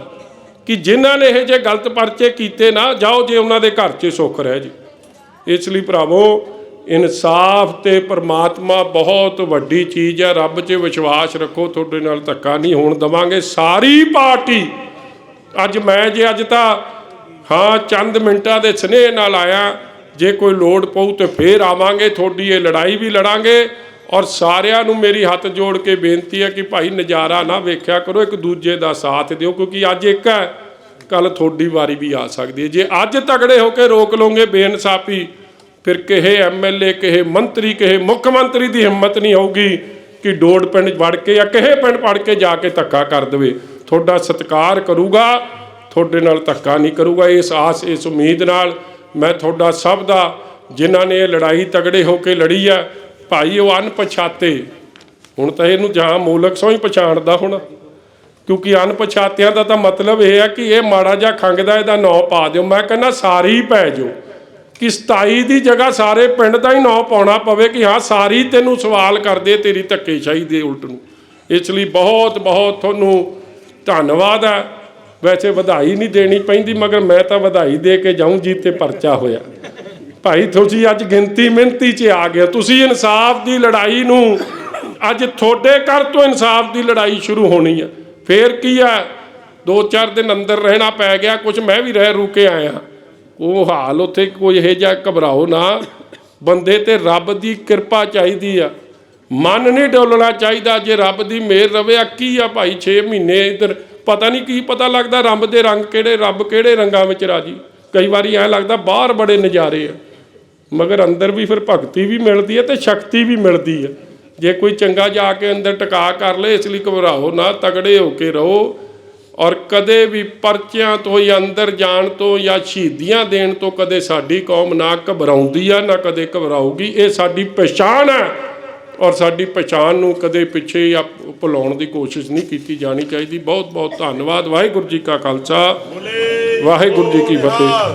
ਕਿ ਜਿਨ੍ਹਾਂ ਨੇ ਇਹ ਜੇ ਗਲਤ ਪਰਚੇ ਕੀਤੇ ਨਾ ਜਾਓ ਜੇ ਉਹਨਾਂ ਦੇ ਘਰ 'ਚ ਸੁੱਖ ਰਹਿ ਜੀ। ਇਸ ਲਈ ਭਰਾਵੋ, ਇਨਸਾਫ ਤੇ ਪਰਮਾਤਮਾ ਬਹੁਤ ਵੱਡੀ ਚੀਜ਼ ਹੈ ਰੱਬ 'ਚ ਵਿਸ਼ਵਾਸ ਰੱਖੋ, ਤੁਹਾਡੇ ਨਾਲ ਧੱਕਾ ਨਹੀਂ ਹੋਣ ਦਵਾਂਗੇ। ਸਾਰੀ ਪਾਰਟੀ, ਅੱਜ ਮੈਂ ਜੇ ਅੱਜ ਤਾਂ, ਹਾਂ, ਚੰਦ ਮਿੰਟਾਂ ਦੇ ਸਨੇਹ ਨਾਲ ਆਇਆ, ਜੇ ਕੋਈ ਲੋੜ ਪਊ ਤੇ ਫੇਰ ਆਵਾਂਗੇ, ਤੁਹਾਡੀ ਇਹ ਲੜਾਈ ਵੀ ਲੜਾਂਗੇ। ਔਰ ਸਾਰਿਆਂ ਨੂੰ ਮੇਰੀ ਹੱਥ ਜੋੜ ਕੇ ਬੇਨਤੀ ਹੈ ਕਿ ਭਾਈ ਨਜ਼ਾਰਾ ਨਾ ਵੇਖਿਆ ਕਰੋ, ਇੱਕ ਦੂਜੇ ਦਾ ਸਾਥ ਦਿਓ, ਕਿਉਂਕਿ ਅੱਜ ਇੱਕ ਹੈ। ਕੱਲ ਤੁਹਾਡੀ ਵਾਰੀ ਵੀ ਆ ਸਕਦੀ ਹੈ। ਜੇ ਅੱਜ ਤਗੜੇ ਹੋ ਕੇ ਰੋਕ ਲਓਗੇ ਬੇਇਨਸਾਫੀ, ਫਿਰ ਕਿਹੇ ਐਮਐਲਏ ਕਿਹੇ ਮੰਤਰੀ, ਕਿਹੇ ਮੁੱਖ ਮੰਤਰੀ ਦੀ ਹਿੰਮਤ ਨਹੀਂ ਹੋਊਗੀ ਕਿ ਡੋੜ ਪਿੰਡ ਵੜ ਕੇ ਜਾਂ ਕਿਹੇ ਪਿੰਡ ਵੜ ਕੇ ਜਾ ਕੇ ਧੱਕਾ ਕਰ ਦੇਵੇ। ਤੁਹਾਡਾ ਸਤਿਕਾਰ ਕਰੂਗਾ, ਤੁਹਾਡੇ ਨਾਲ ਧੱਕਾ ਨਹੀਂ ਕਰੂਗਾ। ਇਸ ਆਸ, ਇਸ ਉਮੀਦ ਨਾਲ ਮੈਂ ਤੁਹਾਡਾ ਸਭ ਦਾ, ਜਿਨ੍ਹਾਂ ਨੇ ਇਹ ਲੜਾਈ ਤਗੜੇ ਹੋ ਕੇ ਲੜੀ ਆ ਭਾਈ ਉਹ ਅਣਪਛਾਤੇ। ਹੁਣ ਤਾਂ ਇਹਨੂੰ ਜਾਂ ਮੂਲਕ ਸੋ ਹੀ ਪਛਾਣਦਾ ਹੁਣ। ਕਿਉਂਕਿ ਅਣਪਛਾਤਿਆਂ ਦਾ ਤਾਂ ਮਤਲਬ ਇਹ ਹੈ ਕਿ ਇਹ ਮਾੜਾ ਜਿਹਾ ਖੰਗਦਾ ਇਹਦਾ ਨਾਂ ਪਾ ਦਿਓ। ਮੈਂ ਕਹਿੰਦਾ ਸਾਰੀ ਪੈ ਜਾਓ। ਕਿ 27 ਦੀ ਜਗ੍ਹਾ ਸਾਰੇ ਪਿੰਡ ਦਾ ਹੀ ਨਾਂ ਪਾਉਣਾ ਪਵੇ ਕਿ ਹਾਂ, ਸਾਰੀ ਤੈਨੂੰ ਸਵਾਲ ਕਰਦੇ ਤੇਰੀ ਧੱਕੇਸ਼ਾਹੀ ਦੇ ਉਲਟ ਨੂੰ। ਇਸ ਲਈ ਬਹੁਤ ਬਹੁਤ ਤੁਹਾਨੂੰ ਧੰਨਵਾਦ ਹੈ ਵੈਸੇ ਵਧਾਈ ਨਹੀਂ ਦੇਣੀ ਪੈਂਦੀ, ਮਗਰ ਮੈਂ ਤਾਂ ਵਧਾਈ ਦੇ ਕੇ ਜਾਊਂ ਜੀ ਤੇ ਪਰਚਾ ਹੋਇਆ। ਭਾਈ, ਤੁਸੀਂ ਅੱਜ ਗਿਣਤੀ ਮਿਹਨਤੀ 'ਚ ਆ ਗਏ ਤੁਸੀਂ ਇਨਸਾਫ ਦੀ ਲੜਾਈ ਨੂੰ ਅੱਜ ਤੁਹਾਡੇ ਘਰ ਤੋਂ ਇਨਸਾਫ ਦੀ ਲੜਾਈ ਸ਼ੁਰੂ ਹੋਣੀ ਆ। ਫੇਰ ਕੀ ਆ? ਦੋ ਚਾਰ ਦਿਨ ਅੰਦਰ ਰਹਿਣਾ ਪੈ ਗਿਆ ਕੁਝ ਮੈਂ ਵੀ ਰਹਿ ਰੂ ਕੇ ਆਇਆ। ਉਹ ਹਾਲ ਉੱਥੇ ਕੋਈ ਇਹ ਜਿਹਾ ਘਬਰਾਓ ਨਾ। ਬੰਦੇ ਤੇ ਰੱਬ ਦੀ ਕਿਰਪਾ ਚਾਹੀਦੀ ਆ। ਮਨ ਨਹੀਂ ਡੋਲਣਾ ਚਾਹੀਦਾ ਜੇ ਰੱਬ ਦੀ ਮਿਹਰ ਰਵੇ। ਆ ਕੀ ਆ ਭਾਈ 6 ਮਹੀਨੇ ਇਧਰ, ਪਤਾ ਨਹੀਂ ਕੀ ਪਤਾ ਲੱਗਦਾ ਰੱਬ ਦੇ ਰੰਗ ਕਿਹੜੇ, ਰੱਬ ਕਿਹੜੇ ਰੰਗਾਂ ਵਿੱਚ ਰਾਜੀ। ਕਈ ਵਾਰੀ ਐ ਲੱਗਦਾ ਬਾਹਰ ਬੜੇ ਨਜ਼ਾਰੇ ਆ। ਮਗਰ ਅੰਦਰ ਵੀ ਫਿਰ ਭਗਤੀ ਵੀ ਮਿਲਦੀ ਹੈ ਤੇ ਸ਼ਕਤੀ ਵੀ ਮਿਲਦੀ ਹੈ ਜੇ ਕੋਈ ਚੰਗਾ ਜਾ ਕੇ ਅੰਦਰ ਟਿਕਾ ਕਰ ਲੇ ਇਸ ਲਈ ਘਬਰਾਓ ਨਾ ਤਗੜੇ ਹੋ ਕੇ ਰਹੋ। ਔਰ ਕਦੇ ਵੀ ਪਰਚਿਆਂ ਤੋਂ ਜਾਂ ਅੰਦਰ ਜਾਣ ਤੋਂ ਜਾਂ ਸ਼ਹੀਦੀਆਂ ਦੇਣ ਤੋਂ ਕਦੇ ਸਾਡੀ ਕੌਮ ਨਾ ਘਬਰਾਉਂਦੀ ਆ ਨਾ ਕਦੇ ਘਬਰਾਊਗੀ। ਇਹ ਸਾਡੀ ਪਛਾਣ ਹੈ ਔਰ ਸਾਡੀ ਪਛਾਣ ਨੂੰ ਕਦੇ ਪਿੱਛੇ ਜਾਂ ਭੁਲਾਉਣ ਦੀ ਕੋਸ਼ਿਸ਼ ਨਹੀਂ ਕੀਤੀ ਜਾਣੀ ਚਾਹੀਦੀ। ਬਹੁਤ ਬਹੁਤ ਧੰਨਵਾਦ। ਵਾਹਿਗੁਰੂ ਜੀ ਕਾ ਖਾਲਸਾ। ਵਾਹਿਗੁਰੂ ਜੀ ਕੀ ਫਤਿਹ।